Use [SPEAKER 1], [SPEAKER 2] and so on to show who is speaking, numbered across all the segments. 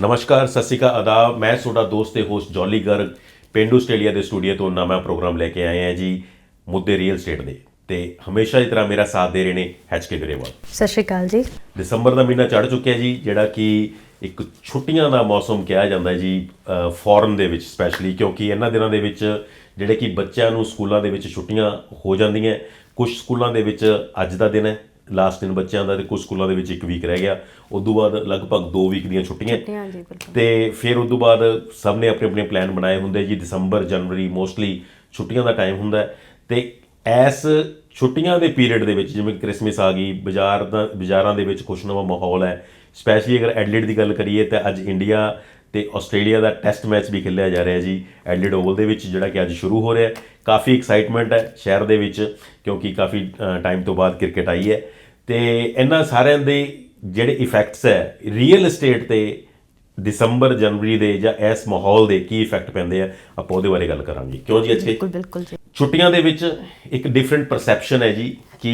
[SPEAKER 1] ਨਮਸਕਾਰ ਸਤਿ ਸ਼੍ਰੀ ਅਕਾਲ ਆਦਾਬ। ਮੈਂ ਤੁਹਾਡਾ ਦੋਸਤ ਤੇ ਹੋਸਟ ਜੌਲੀ ਗਰਗ ਪਿੰਡੂ ਆਸਟ੍ਰੇਲੀਆ ਦੇ ਸਟੂਡੀਓ ਤੋਂ ਨਵਾਂ ਪ੍ਰੋਗਰਾਮ ਲੈ ਕੇ ਆਏ ਹਾਂ ਜੀ ਮੁੱਦੇ ਰੀਅਲ ਸਟੇਟ ਦੇ। ਤੇ ਹਮੇਸ਼ਾ ਦੀ ਤਰ੍ਹਾਂ ਮੇਰਾ ਸਾਥ ਦੇ ਰਹੇ ਨੇ ਐਚਕੇ ਗਰੇਵਾਲ
[SPEAKER 2] ਸਤਿ ਸ਼੍ਰੀ ਅਕਾਲ ਜੀ।
[SPEAKER 1] ਦਸੰਬਰ ਦਾ ਮਹੀਨਾ ਚੜ ਚੁੱਕਿਆ ਜੀ ਜਿਹੜਾ ਕਿ ਇੱਕ ਛੁੱਟੀਆਂ ਦਾ ਮੌਸਮ ਕਿਹਾ ਜਾਂਦਾ ਜੀ ਫੋਰਨ ਦੇ ਵਿੱਚ ਸਪੈਸ਼ਲੀ ਕਿਉਂਕਿ ਇਹਨਾਂ ਦਿਨਾਂ ਦੇ ਵਿੱਚ ਜਿਹੜੇ ਕਿ ਬੱਚਿਆਂ ਨੂੰ ਸਕੂਲਾਂ ਦੇ ਵਿੱਚ ਛੁੱਟੀਆਂ ਹੋ ਜਾਂਦੀਆਂ। ਕੁਝ ਸਕੂਲਾਂ ਦੇ ਵਿੱਚ ਅੱਜ ਦਾ ਦਿਨ ਹੈ ਲਾਸਟ ਦਿਨ ਬੱਚਿਆਂ ਦਾ ਤੇ ਕੁਝ ਸਕੂਲਾਂ ਦੇ ਵਿੱਚ ਇੱਕ ਵੀਕ ਰਹਿ ਗਿਆ। ਉਸ ਤੋਂ ਬਾਅਦ ਲਗਭਗ 2 ਵੀਕ ਦੀਆਂ ਛੁੱਟੀਆਂ।
[SPEAKER 2] ਛੁੱਟੀਆਂ ਜੀ ਬਿਲਕੁਲ।
[SPEAKER 1] ਤੇ ਫਿਰ ਉਸ ਤੋਂ ਬਾਅਦ ਸਭ ਨੇ ਆਪਣੇ ਆਪਣੇ ਪਲਾਨ ਬਣਾਏ ਹੁੰਦੇ ਜੀ। ਦਸੰਬਰ ਜਨਵਰੀ ਮੋਸਟਲੀ ਛੁੱਟੀਆਂ ਦਾ ਟਾਈਮ ਹੁੰਦਾ ਤੇ ਐਸ ਛੁੱਟੀਆਂ ਦੇ ਪੀਰੀਅਡ ਦੇ ਵਿੱਚ ਜਿਵੇਂ ਕ੍ਰਿਸਮਸ ਆ ਗਈ ਬਾਜ਼ਾਰ ਦਾ ਬਾਜ਼ਾਰਾਂ ਦੇ ਵਿੱਚ ਖੁਸ਼ ਨਵਾਂ ਮਾਹੌਲ ਹੈ। ਸਪੈਸ਼ਲੀ ਅਗਰ ਐਡਲੇਡ ਦੀ ਗੱਲ ਕਰੀਏ ਤਾਂ ਅੱਜ ਇੰਡੀਆ ਤੇ ਆਸਟ੍ਰੇਲੀਆ ਦਾ ਟੈਸਟ ਮੈਚ ਵੀ ਖੇਲਿਆ ਜਾ ਰਿਹਾ ਜੀ। ਐਡਲੇਡ ਓਵਲ ਦੇ ਵਿੱਚ ਜਿਹੜਾ ਕਿ ਅੱਜ ਸ਼ੁਰੂ ਹੋ ਰਿਹਾ ਹੈ। ਕਾਫੀ ਐਕਸਾਈਟਮੈਂਟ ਹੈ ਸ਼ਹਿਰ ਦੇ ਵਿੱਚ ਕਿਉਂਕਿ ਕਾਫੀ ਟਾਈਮ ਤੋਂ ਬਾਅਦ ਕ੍ਰਿਕਟ ਆਈ ਹੈ। ਤੇ ਇਹਨਾਂ ਸਾਰਿਆਂ ਦੇ ਜਿਹੜੇ ਇਫੈਕਟਸ ਹੈ ਰੀਅਲ ਏਸਟੇਟ ਤੇ ਦਸੰਬਰ ਜਨਵਰੀ ਦੇ ਜਾਂ ਇਸ ਮਾਹੌਲ ਦੇ ਕੀ ਇਫੈਕਟ ਪੈਂਦੇ ਆ ਆਪਾਂ ਉਹਦੇ ਬਾਰੇ ਗੱਲ ਕਰਾਂਗੇ। ਕਿਉਂ ਜੀ ਅੱਜ
[SPEAKER 2] ਬਿਲਕੁਲ ਬਿਲਕੁਲ ਜੀ।
[SPEAKER 1] ਛੁੱਟੀਆਂ ਦੇ ਵਿੱਚ ਇੱਕ ਡਿਫਰੈਂਟ ਪਰਸੈਪਸ਼ਨ ਹੈ ਜੀ ਕਿ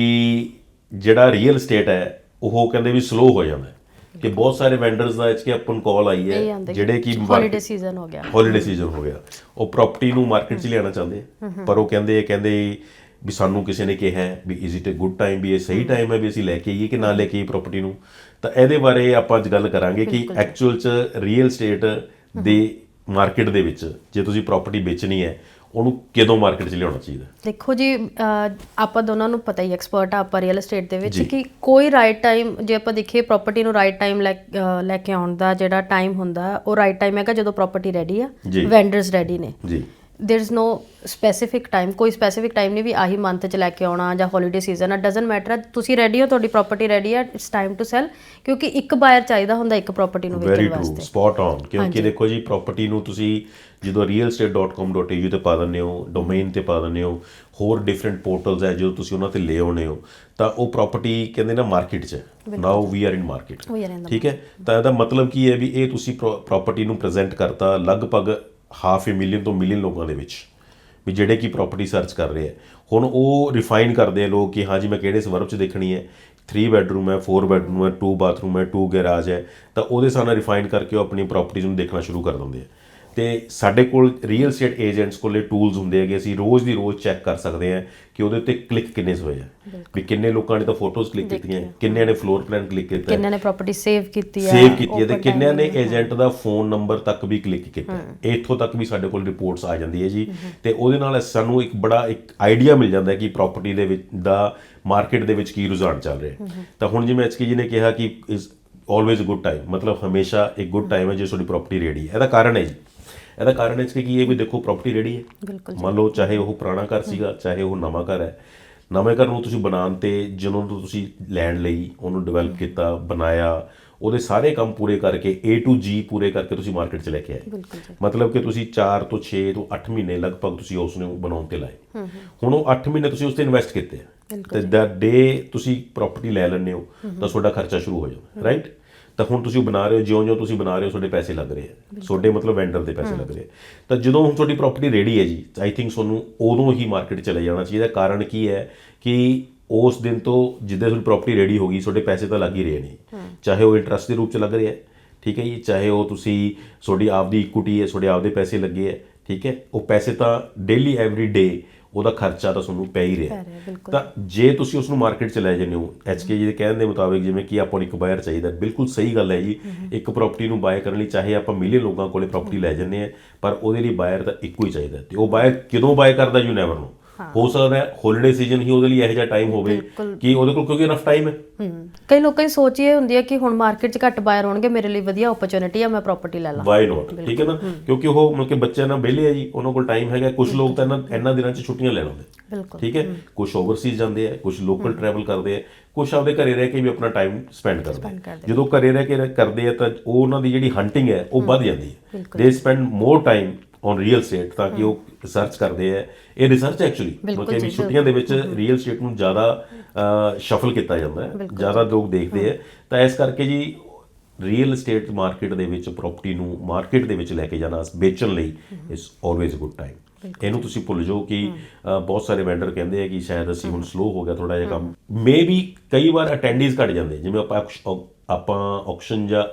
[SPEAKER 1] ਜਿਹੜਾ ਰੀਅਲ ਏਸਟੇਟ ਹੈ ਉਹ ਕਹਿੰਦੇ ਵੀ ਸਲੋ ਹੋ ਜਾਂਦਾ ਕਿ ਬਹੁਤ ਸਾਰੇ ਵੈਂਡਰਸ ਦਾ ਇਸ ਕੇ ਆਪਾਂ ਨੂੰ ਕਾਲ ਆਈ ਹੈ ਜਿਹੜੇ ਕਿ
[SPEAKER 2] ਹੌਲੀਡੇ ਸੀਜ਼ਨ ਹੋ ਗਿਆ।
[SPEAKER 1] ਹੌਲੀਡੇ ਸੀਜ਼ਨ ਹੋ ਗਿਆ। ਉਹ ਪ੍ਰਾਪਰਟੀ ਨੂੰ ਮਾਰਕੀਟ 'ਚ ਲਿਆਉਣਾ ਚਾਹੁੰਦੇ ਪਰ ਉਹ ਕਹਿੰਦੇ ਕਹਿੰਦੇ ਵੀ ਸਾਨੂੰ ਕਿਸੇ ਨੇ ਕਿਹਾ ਵੀ is it a good time ਵੀ ਇਹ ਸਹੀ ਟਾਈਮ ਹੈ ਵੀ ਅਸੀਂ ਲੈ ਕੇ ਆਈਏ ਕਿ ਨਾ ਲੈ ਕੇ ਆਈਏ ਪ੍ਰਾਪਰਟੀ ਨੂੰ? ਤਾਂ ਇਹਦੇ ਬਾਰੇ ਆਪਾਂ ਅੱਜ ਗੱਲ ਕਰਾਂਗੇ ਕਿ ਐਕਚੁਅਲ 'ਚ ਰੀਅਲ ਏਸਟੇਟ ਦੇ ਮਾਰਕੀਟ ਦੇ ਵਿੱਚ ਜੇ ਤੁਸੀਂ ਪ੍ਰਾਪਰਟੀ ਵੇਚਣੀ ਹੈ ਉਹਨੂੰ ਕਦੋਂ ਮਾਰਕੀਟ 'ਚ ਲਿਆਉਣਾ ਚਾਹੀਦਾ?
[SPEAKER 2] ਦੇਖੋ ਜੀ ਆਪਾਂ ਦੋਨਾਂ ਨੂੰ ਪਤਾ ਹੀ ਐਕਸਪਰਟ ਆ ਆਪਾਂ ਰੀਅਲ ਏਸਟੇਟ ਦੇ ਵਿੱਚ ਕਿ ਕੋਈ ਰਾਈਟ ਟਾਈਮ ਜੇ ਆਪਾਂ ਦੇਖੀਏ ਪ੍ਰਾਪਰਟੀ ਨੂੰ ਰਾਈਟ ਟਾਈਮ ਲੈ ਕੇ ਆਉਣ ਦਾ ਜਿਹੜਾ ਟਾਈਮ ਹੁੰਦਾ ਉਹ ਰਾਈਟ ਟਾਈਮ ਹੈਗਾ ਜਦੋਂ ਪ੍ਰਾਪਰਟੀ ਰੈਡੀ ਆ। ਵੈਂਡਰਸ ਰੈਡੀ ਨੇ।
[SPEAKER 1] ਜੀ।
[SPEAKER 2] there is no specific time ਕੋਈ ਸਪੈਸੀਫਿਕ ਟਾਈਮ ਨਹੀਂ ਵੀ ਆਹੀ ਮੰਥ ਚ ਲੈ ਕੇ ਆਉਣਾ ਜਾਂ ਹੌਲੀਡੇ ਸੀਜ਼ਨ ਆ ਡਸਨਟ ਮੈਟਰ ਤੁਸੀਂ ਰੈਡੀ ਹੋ ਤੁਹਾਡੀ ਪ੍ਰਾਪਰਟੀ ਰੈਡੀ ਆ ਇਟਸ ਟਾਈਮ ਟੂ ਸੈਲ ਕਿਉਂਕਿ ਇੱਕ ਬਾਇਰ ਚਾਹੀਦਾ ਹੁੰਦਾ ਇੱਕ ਪ੍ਰਾਪਰਟੀ ਨੂੰ
[SPEAKER 1] ਵੈਰੀ
[SPEAKER 2] ਵੇਚਣ
[SPEAKER 1] ਟਰੂ
[SPEAKER 2] ਵਾਸਤੇ
[SPEAKER 1] ਸਪੌਟ ਔਨ ਕਿਉਂਕਿ ਦੇਖੋ ਜੀ ਪ੍ਰਾਪਰਟੀ ਨੂੰ ਤੁਸੀਂ ਜਦੋਂ realestate.com.au ਤੇ ਪਾ ਦਿੰਦੇ ਹੋ ਡੋਮੇਨ ਤੇ ਪਾ ਦਿੰਦੇ ਹੋ ਹੋਰ ਡਿਫਰੈਂਟ ਪੋਰਟਲਸ ਹੈ ਜਦੋਂ ਤੁਸੀਂ ਉਹਨਾਂ ਤੇ ਲੈ ਆਉਣੇ ਹੋ ਤਾਂ ਉਹ ਪ੍ਰਾਪਰਟੀ ਕਹਿੰਦੇ ਨਾ ਮਾਰਕੀਟ 'ਚ now we are in market
[SPEAKER 2] We are in the
[SPEAKER 1] ਠੀਕ ਹੈ ਤਾਂ ਇਹਦਾ ਮਤਲਬ ਕੀ ਹੈ ਵੀ ਇਹ ਤੁਸੀਂ ਪ੍ਰਾਪਰਟੀ ਨੂੰ ਪ੍ਰੈਜ਼ੈਂਟ ਕਰਤਾ ਲਗਭਗ ਹਾਫ ਅ ਮਿਲੀਅਨ ਤੋਂ ਮਿਲੀਅਨ ਲੋਕਾਂ ਦੇ ਵਿੱਚ, ਵੀ ਜਿਹੜੇ ਕਿ ਪ੍ਰਾਪਰਟੀ ਸਰਚ ਕਰ ਰਹੇ ਆ। ਹੁਣ ਉਹ ਰਿਫਾਈਨ ਕਰਦੇ ਆ ਲੋਕ ਕਿ ਹਾਂ ਜੀ ਮੈਂ ਕਿਹੜੇ ਸਵਰਬ 'ਚ ਦੇਖਣੀ ਹੈ। 3 ਬੈਡਰੂਮ ਹੈ 4 ਬੈਡਰੂਮ ਹੈ 2 ਬਾਥਰੂਮ ਹੈ 2 ਗੈਰਾਜ ਹੈ। ਤਾਂ ਉਹਦੇ ਸਾਰਾ ਰਿਫਾਈਨ ਕਰਕੇ ਉਹ ਆਪਣੀ ਪ੍ਰਾਪਰਟੀਜ਼ ਨੂੰ ਦੇਖਣਾ ਸ਼ੁਰੂ ਕਰ ਦਿੰਦੇ ਆ। ਤੇ ਸਾਡੇ ਕੋਲ ਰੀਅਲ ਏਸਟੇਟ ਏਜੰਟਸ ਕੋਲੇ ਟੂਲਸ ਹੁੰਦੇ ਹੈਗੇ ਅਸੀਂ ਰੋਜ਼ ਦੀ ਰੋਜ਼ ਚੈੱਕ ਕਰ ਸਕਦੇ ਹਾਂ ਕਿ ਉਹਦੇ ਉੱਤੇ ਕਲਿੱਕ ਕਿੰਨੇ ਹੋਏ ਆ। ਵੀ ਕਿੰਨੇ ਲੋਕਾਂ ਨੇ ਤਾਂ ਫੋਟੋਜ਼ ਕਲਿੱਕ ਕੀਤੀਆਂ ਕਿੰਨਿਆਂ ਨੇ ਫਲੋਰ ਪਲਾਨ ਕਲਿੱਕ ਕੀਤਾ।
[SPEAKER 2] ਕਿੰਨਾਂ ਨੇ ਪ੍ਰਾਪਰਟੀ ਸੇਵ ਕੀਤੀ ਆ
[SPEAKER 1] ਸੇਵ ਕੀਤੀ ਹੈ ਤੇ ਕਿੰਨਿਆਂ ਨੇ ਏਜੰਟ ਦਾ ਫੋਨ ਨੰਬਰ ਤੱਕ ਵੀ ਕਲਿੱਕ ਕੀਤਾ। ਹੈ। ਇੱਥੋਂ ਤੱਕ ਵੀ ਸਾਡੇ ਕੋਲ ਰਿਪੋਰਟਸ ਆ ਜਾਂਦੀ ਹੈ ਜੀ। ਤੇ ਉਹਦੇ ਨਾਲ ਸਾਨੂੰ ਇੱਕ ਬੜਾ ਇੱਕ ਆਈਡੀਆ ਮਿਲ ਜਾਂਦਾ ਹੈ ਕਿ ਪ੍ਰਾਪਰਟੀ ਦੇ ਵਿੱਚ ਦਾ ਮਾਰਕੀਟ ਦੇ ਵਿੱਚ ਕੀ ਰੁਝਾਨ ਚੱਲ ਰਿਹਾ ਹੈ। ਤਾਂ ਹੁਣ ਜਿਵੇਂ ਐਚਕੇ ਜੀ ਨੇ ਕਿਹਾ ਕਿ ਇਸ ਆਲਵੇਜ਼ ਗੁੱਡ ਟਾਈਮ ਮਤਲਬ ਹਮੇਸ਼ਾ ਇੱਕ ਗੁੱਡ ਟਾਈਮ ਹੈ ਜੇ ਤੁਹਾਡੀ ਪ੍ਰਾਪਰਟੀ ਰੈਡੀ ਹੈ। ਇਹਦਾ ਕਾਰਨ ਹੈ ਜੀ। ਇਹਦਾ ਕਾਰਨ ਹੈ ਕਿ ਕੀ ਇਹ ਵੀ ਦੇਖੋ ਪ੍ਰਾਪਰਟੀ ਰੈਡੀ ਹੈ। ਮੰਨ ਲਓ ਚਾਹੇ ਉਹ ਪੁਰਾਣਾ ਘਰ ਸੀਗਾ ਚਾਹੇ ਉਹ ਨਵਾਂ ਘਰ ਹੈ। ਨਵੇਂ ਘਰ ਨੂੰ ਤੁਸੀਂ ਬਣਾਉਣ ਤੇ ਜਦੋਂ ਤੋਂ ਤੁਸੀਂ ਲੈਂਡ ਲਈ ਉਹਨੂੰ ਡਿਵੈਲਪ ਕੀਤਾ ਬਣਾਇਆ ਉਹਦੇ ਸਾਰੇ ਕੰਮ ਪੂਰੇ ਕਰਕੇ A to G ਪੂਰੇ ਕਰਕੇ ਤੁਸੀਂ ਮਾਰਕੀਟ 'ਚ ਲੈ ਕੇ ਆਏ। ਮਤਲਬ ਕਿ ਤੁਸੀਂ 4 ਤੋਂ 6 ਤੋਂ 8 ਮਹੀਨੇ ਲਗਭਗ ਤੁਸੀਂ ਉਸ ਨੂੰ ਬਣਾਉਣ ਤੇ ਲਾਏ। ਹੁਣ ਉਹ 8 ਮਹੀਨੇ ਤੁਸੀਂ ਉਸ ਤੇ ਇਨਵੈਸਟ ਕੀਤੇ ਤੇ ਦਾ ਡੇ ਤੁਸੀਂ ਪ੍ਰਾਪਰਟੀ ਲੈ ਲੈਂਦੇ ਹੋ ਤਾਂ ਤੁਹਾਡਾ ਖਰਚਾ ਸ਼ੁਰੂ ਹੋ ਜਾਂਦਾ ਰਾਈਟ ਤਾਂ ਹੁਣ ਤੁਸੀਂ ਬਣਾ ਰਹੇ ਹੋ ਜਿਉਂ-ਜਿਉਂ ਤੁਸੀਂ ਬਣਾ ਰਹੇ ਹੋ ਤੁਹਾਡੇ ਪੈਸੇ ਲੱਗ ਰਹੇ ਆ। ਤੁਹਾਡੇ ਮਤਲਬ ਵੈਂਡਰ ਦੇ ਪੈਸੇ ਲੱਗ ਰਹੇ ਤਾਂ ਜਦੋਂ ਹੁਣ ਤੁਹਾਡੀ ਪ੍ਰਾਪਰਟੀ ਰੈਡੀ ਹੈ ਜੀ ਆਈ ਥਿੰਕ ਤੁਹਾਨੂੰ ਉਦੋਂ ਹੀ ਮਾਰਕੀਟ ਚਲੇ ਜਾਣਾ ਚਾਹੀਦਾ। ਕਾਰਨ ਕੀ ਹੈ ਕਿ ਉਸ ਦਿਨ ਤੋਂ ਜਿੱਦਾਂ ਤੁਹਾਡੀ ਪ੍ਰਾਪਰਟੀ ਰੈਡੀ ਹੋ ਗਈ ਤੁਹਾਡੇ ਪੈਸੇ ਤਾਂ ਲੱਗ ਹੀ ਰਹੇ ਨੇ। ਚਾਹੇ ਉਹ ਇੰਟਰਸਟ ਦੇ ਰੂਪ ਚ ਲੱਗ ਰਿਹਾ ਹੈ ਠੀਕ ਹੈ ਜੀ? ਚਾਹੇ ਉਹ ਤੁਸੀਂ ਤੁਹਾਡੀ ਆਪਦੀ ਇਕੁਇਟੀ ਹੈ ਤੁਹਾਡੇ ਆਪਦੇ ਪੈਸੇ ਲੱਗੇ ਹੈ ਠੀਕ ਹੈ? ਉਹ ਪੈਸੇ ਤਾਂ ਡੇਲੀ ਐਵਰੀ ਡੇ ਉਹਦਾ ਖਰਚਾ ਤਾਂ ਤੁਹਾਨੂੰ ਪੈ ਹੀ ਰਿਹਾ। ਤਾਂ ਜੇ ਤੁਸੀਂ ਉਸ ਨੂੰ ਮਾਰਕੀਟ ਚ ਲੈ ਜਾਂਦੇ ਹੋ ਐਚਕੇ ਜੀ ਦੇ ਕਹਿਣ ਦੇ ਮੁਤਾਬਿਕ ਜਿਵੇਂ ਕਿ ਆਪਾਂ ਨੂੰ ਇੱਕ ਬਾਇਰ ਚਾਹੀਦਾ ਬਿਲਕੁਲ ਸਹੀ ਗੱਲ ਹੈ ਜੀ। ਇੱਕ ਪ੍ਰਾਪਰਟੀ ਨੂੰ ਬਾਏ ਕਰਨ ਲਈ ਚਾਹੇ ਆਪਾਂ ਮਿਲੀਅਨ ਲੋਕਾਂ ਕੋਲੇ ਪ੍ਰਾਪਰਟੀ ਲੈ ਜੰਨੇ ਆ ਪਰ ਉਹਦੇ ਲਈ ਬਾਇਰ ਤਾਂ ਇੱਕੋ ਹੀ ਚਾਹੀਦਾ। ਤੇ ਉਹ ਬਾਇਰ ਕਿਦੋਂ ਬਾਏ ਕਰਦਾ ਯੂ ਨੈਵਰ ਨੋ ਹੋ। ਸਕਦਾ ਹੈ ਹੌਲੀਡੇ ਸੀਜ਼ਨ ਹੀ ਉਹਦੇ ਲਈ ਇਹੋ ਜਿਹਾ ਟਾਈਮ ਹੋਵੇ। ਕਿ ਉਹਦੇ ਕੋਲ ਕਿਉਂਕਿ ਇਨਫ ਟਾਈਮ ਹੈ।
[SPEAKER 2] ਹੂੰ ਕਈ ਲੋਕਾਂ ਦੀ ਸੋਚ ਇਹ ਹੁੰਦੀ ਹੈ ਕਿ ਹੁਣ ਮਾਰਕੀਟ 'ਚ ਘੱਟ ਬਾਇਰ ਹੋਣਗੇ ਮੇਰੇ ਲਈ ਵਧੀਆ ਓਪਰਚੁਨਿਟੀ ਆ ਮੈਂ ਪ੍ਰਾਪਰਟੀ ਲੈ ਲਾਂ।
[SPEAKER 1] ਵਾਈ ਨੋਟ ਠੀਕ ਹੈ ਨਾ? ਕਿਉਂਕਿ ਉਹ ਮਤਲਬ ਕਿ ਬੱਚਿਆਂ ਨਾਲ ਵਿਹਲੇ ਆ ਜੀ ਉਹਨਾਂ ਕੋਲ ਟਾਈਮ ਹੈਗਾ ਕੁਝ ਲੋਕ ਤਾਂ ਇਹਨਾਂ ਇਹਨਾਂ ਦਿਨਾਂ 'ਚ ਛੁੱਟੀਆਂ ਲੈ ਲੈਂਦੇ
[SPEAKER 2] ਬਿਲਕੁਲ।
[SPEAKER 1] ਠੀਕ ਹੈ? ਕੁਝ ਓਵਰਸੀਜ਼ ਜਾਂਦੇ ਆ ਕੁਝ ਲੋਕਲ ਟਰੈਵਲ ਕਰਦੇ ਆ ਕੁਝ ਆਪਦੇ ਘਰੇ ਰਹਿ ਕੇ ਵੀ ਆਪਣਾ ਟਾਈਮ ਸਪੈਂਡ ਕਰਦੇ ਆ। ਜਦੋਂ ਘਰੇ ਰਹਿ ਕੇ ਕਰਦੇ ਆ ਤਾਂ ਉਹ ਉਹਨਾਂ ਦੀ ਜਿਹੜੀ ਹੰਟਿੰਗ ਹੈ ਉਹ ਵੱਧ ਜਾਂਦੀ ਹੈ। They spend more time on real estate ਤਾਂ ਕਿ ਉਹ ਰਿਸਰਚ ਕਰਦੇ ਆ। ਇਹ ਰਿਸਰਚ ਐਕਚੁਅਲੀ ਮਤਲਬ ਕਿ ਛੁੱਟੀਆਂ ਦੇ ਵਿੱਚ ਰੀਅਲ ਸਟੇਟ ਨੂੰ ਜ਼ਿਆਦਾ ਸ਼ਫਲ ਕੀਤਾ ਜਾਂਦਾ ਹੈ। ਜ਼ਿਆਦਾ ਲੋਕ ਦੇਖਦੇ ਆ। ਤਾਂ ਇਸ ਕਰਕੇ ਜੀ ਰੀਅਲ ਏਸਟੇਟ ਮਾਰਕੀਟ ਦੇ ਵਿੱਚ ਪ੍ਰਾਪਰਟੀ ਨੂੰ ਮਾਰਕੀਟ ਦੇ ਵਿੱਚ ਲੈ ਕੇ ਜਾਣਾ ਵੇਚਣ ਲਈ ਇਸ ਆਲਵੇਜ਼ ਗੁੱਡ ਟਾਈਮ ਇਹਨੂੰ ਤੁਸੀਂ ਭੁੱਲ ਜਾਓ ਕਿ ਬਹੁਤ ਸਾਰੇ ਵੈਂਡਰ ਕਹਿੰਦੇ ਆ ਕਿ ਸ਼ਾਇਦ ਅਸੀਂ ਹੁਣ ਸਲੋ ਹੋ ਗਿਆ ਥੋੜਾ ਜਿਹਾ ਕੰਮ। ਮੇਬੀ ਕਈ ਵਾਰ ਅਟੈਂਡੀਜ਼ ਘਟ ਜਾਂਦੇ ਜਿਵੇਂ ਆਪਾਂ ਆਪਾਂ ਆਕਸ਼ਨ ਜਾਂ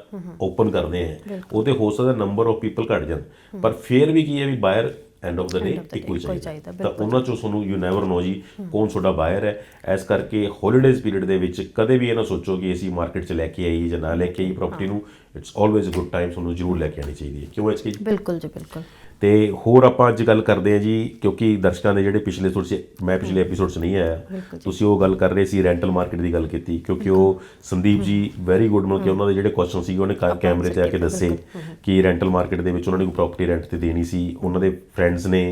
[SPEAKER 1] ਓਪਨ ਕਰਦੇ ਆ ਉਹਦੇ ਹੋ ਸਕਦਾ ਨੰਬਰ ਆਫ ਪੀਪਲ ਘਟ ਜਾਣ। ਪਰ ਫੇਰ ਵੀ ਕੀ ਹੈ ਵੀ ਬਾਇਰ ਐਂਡ ਆਫ ਦਾ ਡੇ ਇੱਕੋ ਹੀ
[SPEAKER 2] ਹੀ
[SPEAKER 1] ਚਾਹੀਦਾ। ਤਾਂ ਉਹਨਾਂ ਚੋਂ ਤੁਹਾਨੂੰ ਯੂ ਨੈਵਰ ਨੋ ਜੀ ਕੌਣ ਤੁਹਾਡਾ ਬਾਇਰ ਹੈ। ਇਸ ਕਰਕੇ ਹੌਲੀਡੇਜ਼ ਪੀਰੀਅਡ ਦੇ ਵਿੱਚ ਕਦੇ ਵੀ ਇਹ ਨਾ ਸੋਚੋ ਕਿ ਅਸੀਂ ਮਾਰਕੀਟ 'ਚ ਲੈ ਕੇ ਆਈ ਜਾਂ ਨਾ ਲੈ ਕੇ ਆਈ ਪ੍ਰਾਪਰਟੀ ਨੂੰ। It's always a good time ਤੁਹਾਨੂੰ ਜ਼ਰੂਰ ਲੈ ਕੇ ਆਣੀ ਚਾਹੀਦੀ ਹੈ। ਕਿਉਂ ਐਚਕੇ ਜੀ
[SPEAKER 2] ਬਿਲਕੁਲ ਜੀ ਬਿਲਕੁਲ।
[SPEAKER 1] ਤੇ ਹੋਰ ਆਪਾਂ ਅੱਜ ਗੱਲ ਕਰਦੇ ਹਾਂ ਜੀ ਕਿਉਂਕਿ ਦਰਸ਼ਕਾਂ ਦੇ ਜਿਹੜੇ ਪਿਛਲੇ ਥੋੜੇ ਜਿਹੇ ਮੈਂ ਪਿਛਲੇ ਐਪੀਸੋਡ 'ਚ ਨਹੀਂ ਆਇਆ। ਤੁਸੀਂ ਉਹ ਗੱਲ ਕਰ ਰਹੇ ਸੀ ਰੈਂਟਲ ਮਾਰਕੀਟ ਦੀ ਗੱਲ ਕੀਤੀ ਕਿਉਂਕਿ ਉਹ ਸੰਦੀਪ ਜੀ ਵੈਰੀ ਗੁੱਡ ਮਤਲਬ ਕਿ ਉਹਨਾਂ ਦੇ ਜਿਹੜੇ ਕੁਐਸਚਨ ਸੀ ਉਹਨੇ ਕੈਮਰੇ ਤੇ ਆ ਕੇ ਦੱਸੇ ਕਿ ਰੈਂਟਲ ਮਾਰਕੀਟ ਦੇ ਵਿੱਚ ਉਹਨਾਂ ਨੇ ਕੋਈ ਪ੍ਰਾਪਰਟੀ ਰੈਂਟ ਤੇ ਦੇਣੀ ਸੀ। ਉਹਨਾਂ ਦੇ ਫਰੈਂਡਸ ਨੇ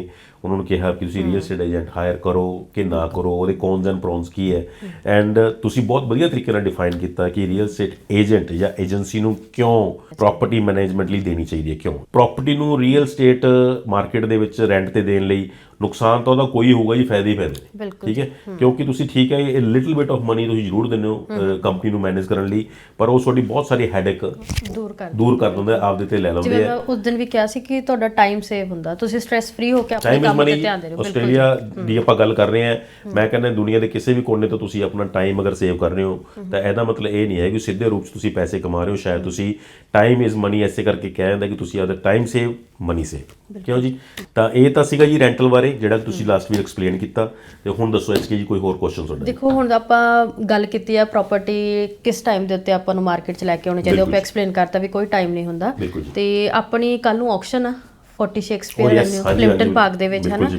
[SPEAKER 1] ਉਹਨਾਂ ਨੂੰ ਕਿਹਾ ਕਿ ਤੁਸੀਂ ਰੀਅਲ ਏਸਟੇਟ ਏਜੰਟ ਹਾਇਰ ਕਰੋ ਕਿ ਨਾ ਕਰੋ ਉਹਦੇ ਕੌਨਸ ਐਂਡ ਪ੍ਰੋਨਸ ਕੀ ਹੈ? ਐਂਡ ਤੁਸੀਂ ਬਹੁਤ ਵਧੀਆ ਤਰੀਕੇ ਨਾਲ ਡਿਫਾਈਨ ਕੀਤਾ ਕਿ ਰੀਅਲ ਏਸਟੇਟ ਏਜੰਟ ਜਾਂ ਏਜੰਸੀ ਨੂੰ ਕਿਉਂ ਪ੍ਰਾਪਰਟੀ ਮੈਨੇਜਮੈਂਟ ਲਈ ਦੇਣੀ ਚਾਹੀਦੀ ਹੈ ਕਿਉਂ? ਪ੍ਰਾਪਰਟੀ ਨੂੰ ਰੀਅਲ ਏਸਟੇਟ ਮਾਰਕੀਟ ਦੇ ਵਿੱਚ ਰੈਂਟ ਤੇ ਦੇਣ ਲਈ ਨੁਕਸਾਨ ਤਾਂ ਉਹਦਾ ਕੋਈ ਹੋਊਗਾ ਜੀ ਫਾਇਦੇ ਹੀ ਫਾਇਦੇ ਠੀਕ ਹੈ? ਕਿਉਂਕਿ ਤੁਸੀਂ ਠੀਕ ਹੈ ਇਹ ਲਿਟਲ ਬਿਟ ਆਫ ਮਨੀ ਤੁਸੀਂ ਜ਼ਰੂਰ ਦਿੰਦੇ ਹੋ ਕੰਪਨੀ ਨੂੰ ਮੈਨੇਜ ਕਰਨ ਲਈ ਪਰ ਉਹ ਤੁਹਾਡੀ ਬਹੁਤ ਸਾਰੀ ਹੈਡੇਕ
[SPEAKER 2] ਦੂਰ ਕਰ
[SPEAKER 1] ਦੂਰ ਕਰ ਦਿੰਦਾ ਆਪਦੇ ਤੇ ਲੈ ਲੈਂਦੇ ਆ।
[SPEAKER 2] ਉਸ ਦਿਨ ਵੀ ਕਿਹਾ ਸੀ ਕਿ ਤੁਹਾਡਾ ਟਾਈਮ ਸੇਵ ਹੁੰਦਾ ਤੁਸੀਂ ਸਟ੍ਰੈਸ ਫ੍ਰੀ ਹੋ ਕੇ ਆਪਣੇ
[SPEAKER 1] ਟਾਈਮ ਇਜ਼
[SPEAKER 2] ਕੰਮ ਤੇ
[SPEAKER 1] ਮਨੀ
[SPEAKER 2] ਧਿਆਨ ਦੇ ਰਹੇ ਹੋ ਬਿਲਕੁਲ
[SPEAKER 1] ਆਸਟ੍ਰੇਲੀਆ ਦੀ ਆਪਾਂ ਗੱਲ ਕਰ ਰਹੇ ਹਾਂ। ਮੈਂ ਕਹਿੰਦਾ ਦੁਨੀਆ ਦੇ ਕਿਸੇ ਵੀ ਕੋਨੇ ਤੋਂ ਤੁਸੀਂ ਆਪਣਾ ਟਾਈਮ ਅਗਰ ਸੇਵ ਕਰ ਰਹੇ ਹੋ ਤਾਂ ਇਹਦਾ ਮਤਲਬ ਇਹ ਨਹੀਂ ਹੈ ਕਿ ਸਿੱਧੇ ਰੂਪ 'ਚ ਤੁਸੀਂ ਪੈਸੇ ਕਮਾ ਰਹੇ ਹੋ ਸ਼ਾਇਦ ਤੁਸੀਂ ਟਾਈਮ ਇਜ਼ ਮਨੀ ਐਸੇ ਕਰਕੇ ਕਹਿ ਜਾਂਦਾ ਕਿ ਤੁਸੀਂ ਆਪਦਾ ਟਾਈਮ ਸੇਵ ਮਨੀ ਸੇਵ ਕਿਉਂ ਜੀ? ਤਾਂ ਇਹ ਤਾਂ ਸੀਗਾ ਜੀ ਰੈਂਟਲ ਬਾਰੇ ਜਿਹੜਾ ਤੁਸੀਂ ਲਾਸਟ ਵੀਕ ਐਕਸਪਲੇਨ ਕੀਤਾ। ਤੇ ਹੁਣ ਦੱਸੋ ਇਸ ਜੀ ਕੋਈ ਹੋਰ ਕੁਐਸਚਨ ਤੁਹਾਡਾ
[SPEAKER 2] ਦੇਖੋ ਹੁਣ ਆਪਾਂ ਗੱਲ ਕੀਤੀ ਆ ਪ੍ਰਾਪਰਟੀ ਕਿਸ ਟਾਈਮ ਦੇ ਉੱਤੇ ਆਪਾਂ ਨੂੰ ਮਾਰਕੀਟ 'ਚ ਲੈ ਕੇ ਆਉਣੀ ਚਾਹੀਦੀ ਉਹ ਐਕਸਪਲੇਨ ਕਰਤਾ ਵੀ ਕੋਈ ਟਾਈਮ ਨਹੀਂ ਹੁੰਦਾ। ਤੇ ਆਪਣੀ ਕੱਲ ਨੂੰ ਆਕਸ਼ਨ ਆ। 40
[SPEAKER 1] Oh,
[SPEAKER 2] Shakespeare avenue Limton park ਦੇ ਵਿੱਚ ਹਨਾ।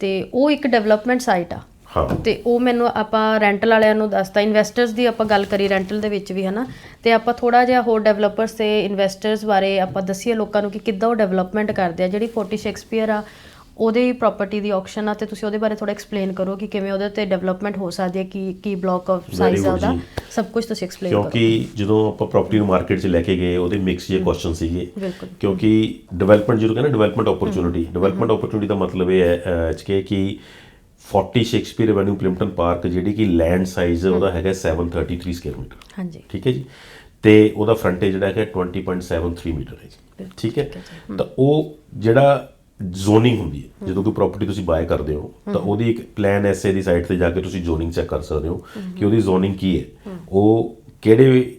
[SPEAKER 2] ਤੇ ਉਹ ਇੱਕ ਡਿਵੈਲਪਮੈਂਟ ਸਾਈਟ ਆ।
[SPEAKER 1] ਹਾਂ।
[SPEAKER 2] ਤੇ ਉਹ ਮੈਨੂੰ ਆਪਾਂ ਰੈਂਟਲ ਵਾਲਿਆਂ ਨੂੰ ਦੱਸਤਾ ਇਨਵੈਸਟਰਸ ਦੀ ਆਪਾਂ ਗੱਲ ਕਰੀ ਰੈਂਟਲ ਦੇ ਵਿੱਚ ਵੀ ਹਨਾ? ਤੇ ਆਪਾਂ ਥੋੜਾ ਜਿਹਾ ਹੋਰ ਡਿਵੈਲਪਰਸ ਤੇ ਇਨਵੈਸਟਰਸ ਬਾਰੇ ਆਪਾਂ ਦੱਸੀਏ ਲੋਕਾਂ ਨੂੰ ਕਿ ਕਿੱਦਾਂ ਉਹ ਡਿਵੈਲਪਮੈਂਟ ਕਰਦੇ ਆ ਜਿਹੜੀ 40 ਸ਼ੇਕਸਪੀਅਰ ਆ ਉਹਦੇ ਪ੍ਰਾਪਰਟੀ ਦੀ ਆਕਸ਼ਨ ਆ ਤੇ ਤੁਸੀਂ ਉਹਦੇ ਬਾਰੇ ਥੋੜਾ ਐਕਸਪਲੇਨ ਕਰੋ ਕਿ ਕਿਵੇਂ ਉਹਦੇ ਤੇ ਡਿਵੈਲਪਮੈਂਟ ਹੋ ਸਕਦੀ ਹੈ ਕੀ ਕੀ ਬਲੌਕ ਆਫ ਸਾਈਜ਼ ਆ ਉਹਦਾ।
[SPEAKER 1] ਜੀ।
[SPEAKER 2] ਸਭ ਕੁਝ ਤੁਸੀਂ ਐਕਸਪਲੇਨ ਕਰੋ।
[SPEAKER 1] ਕਿਉਂਕਿ ਜਦੋਂ ਆਪਾਂ ਪ੍ਰਾਪਰਟੀ ਨੂੰ ਮਾਰਕੀਟ 'ਚ ਲੈ ਕੇ ਗਏ ਉਹਦੇ ਮਿਕਸ ਜਿਹੇ ਕੁਐਸਚਨ ਸੀਗੇ। ਕਿਉਂਕਿ ਡਿਵੈਲਪਮੈਂਟ ਜਦੋਂ ਕਹਿੰਦੇ ਡਿਵੈਲਪਮੈਂਟ ਓਪਰਚੁਨਿਟੀ ਡਿਵੈਲਪਮੈਂਟ ਓਪਰਚੁਨਿਟੀ ਦਾ ਮਤਲਬ ਇਹ ਹੈ ਅਹ, ਚ ਕਿ ਕਿ 40 ਸ਼ੇਕਸਪੀਅਰ ਐਵਨਿਊ ਪਲਿੰਪਟਨ ਪਾਰਕ ਜਿਹੜੀ ਕਿ ਲੈਂਡ ਸਾਈਜ਼ ਉਹਦਾ ਹੈਗਾ 733 ਸਕੁਅਰ ਮੀਟਰ
[SPEAKER 2] ਹਾਂਜੀ।
[SPEAKER 1] ਠੀਕ ਹੈ ਜੀ? ਤੇ ਉਹਦਾ ਫਰੰਟੇਜ ਜਿਹੜਾ ਹੈਗਾ 20.73 ਮੀਟਰ ਹੈ ਜੀ। ਠੀਕ ਹੈ? ਤਾਂ ਉਹ ਜਿਹੜਾ ਜ਼ੋਨਿੰਗ ਹੁੰਦੀ ਹੈ। ਜਦੋਂ ਕੋਈ ਪ੍ਰਾਪਰਟੀ ਤੁਸੀਂ ਬਾਏ ਕਰਦੇ ਹੋ ਤਾਂ ਉਹਦੀ ਇੱਕ ਪਲਾਨ ਐਸਏ ਦੀ ਸਾਈਟ ਤੇ ਜਾ ਕੇ ਤੁਸੀਂ ਜ਼ੋਨਿੰਗ ਚੈੱਕ ਕਰ ਸਕਦੇ ਹੋ ਕਿ ਉਹਦੀ ਜ਼ੋਨਿੰਗ ਕੀ ਹੈ। ਉਹ ਕਿਹੜੇ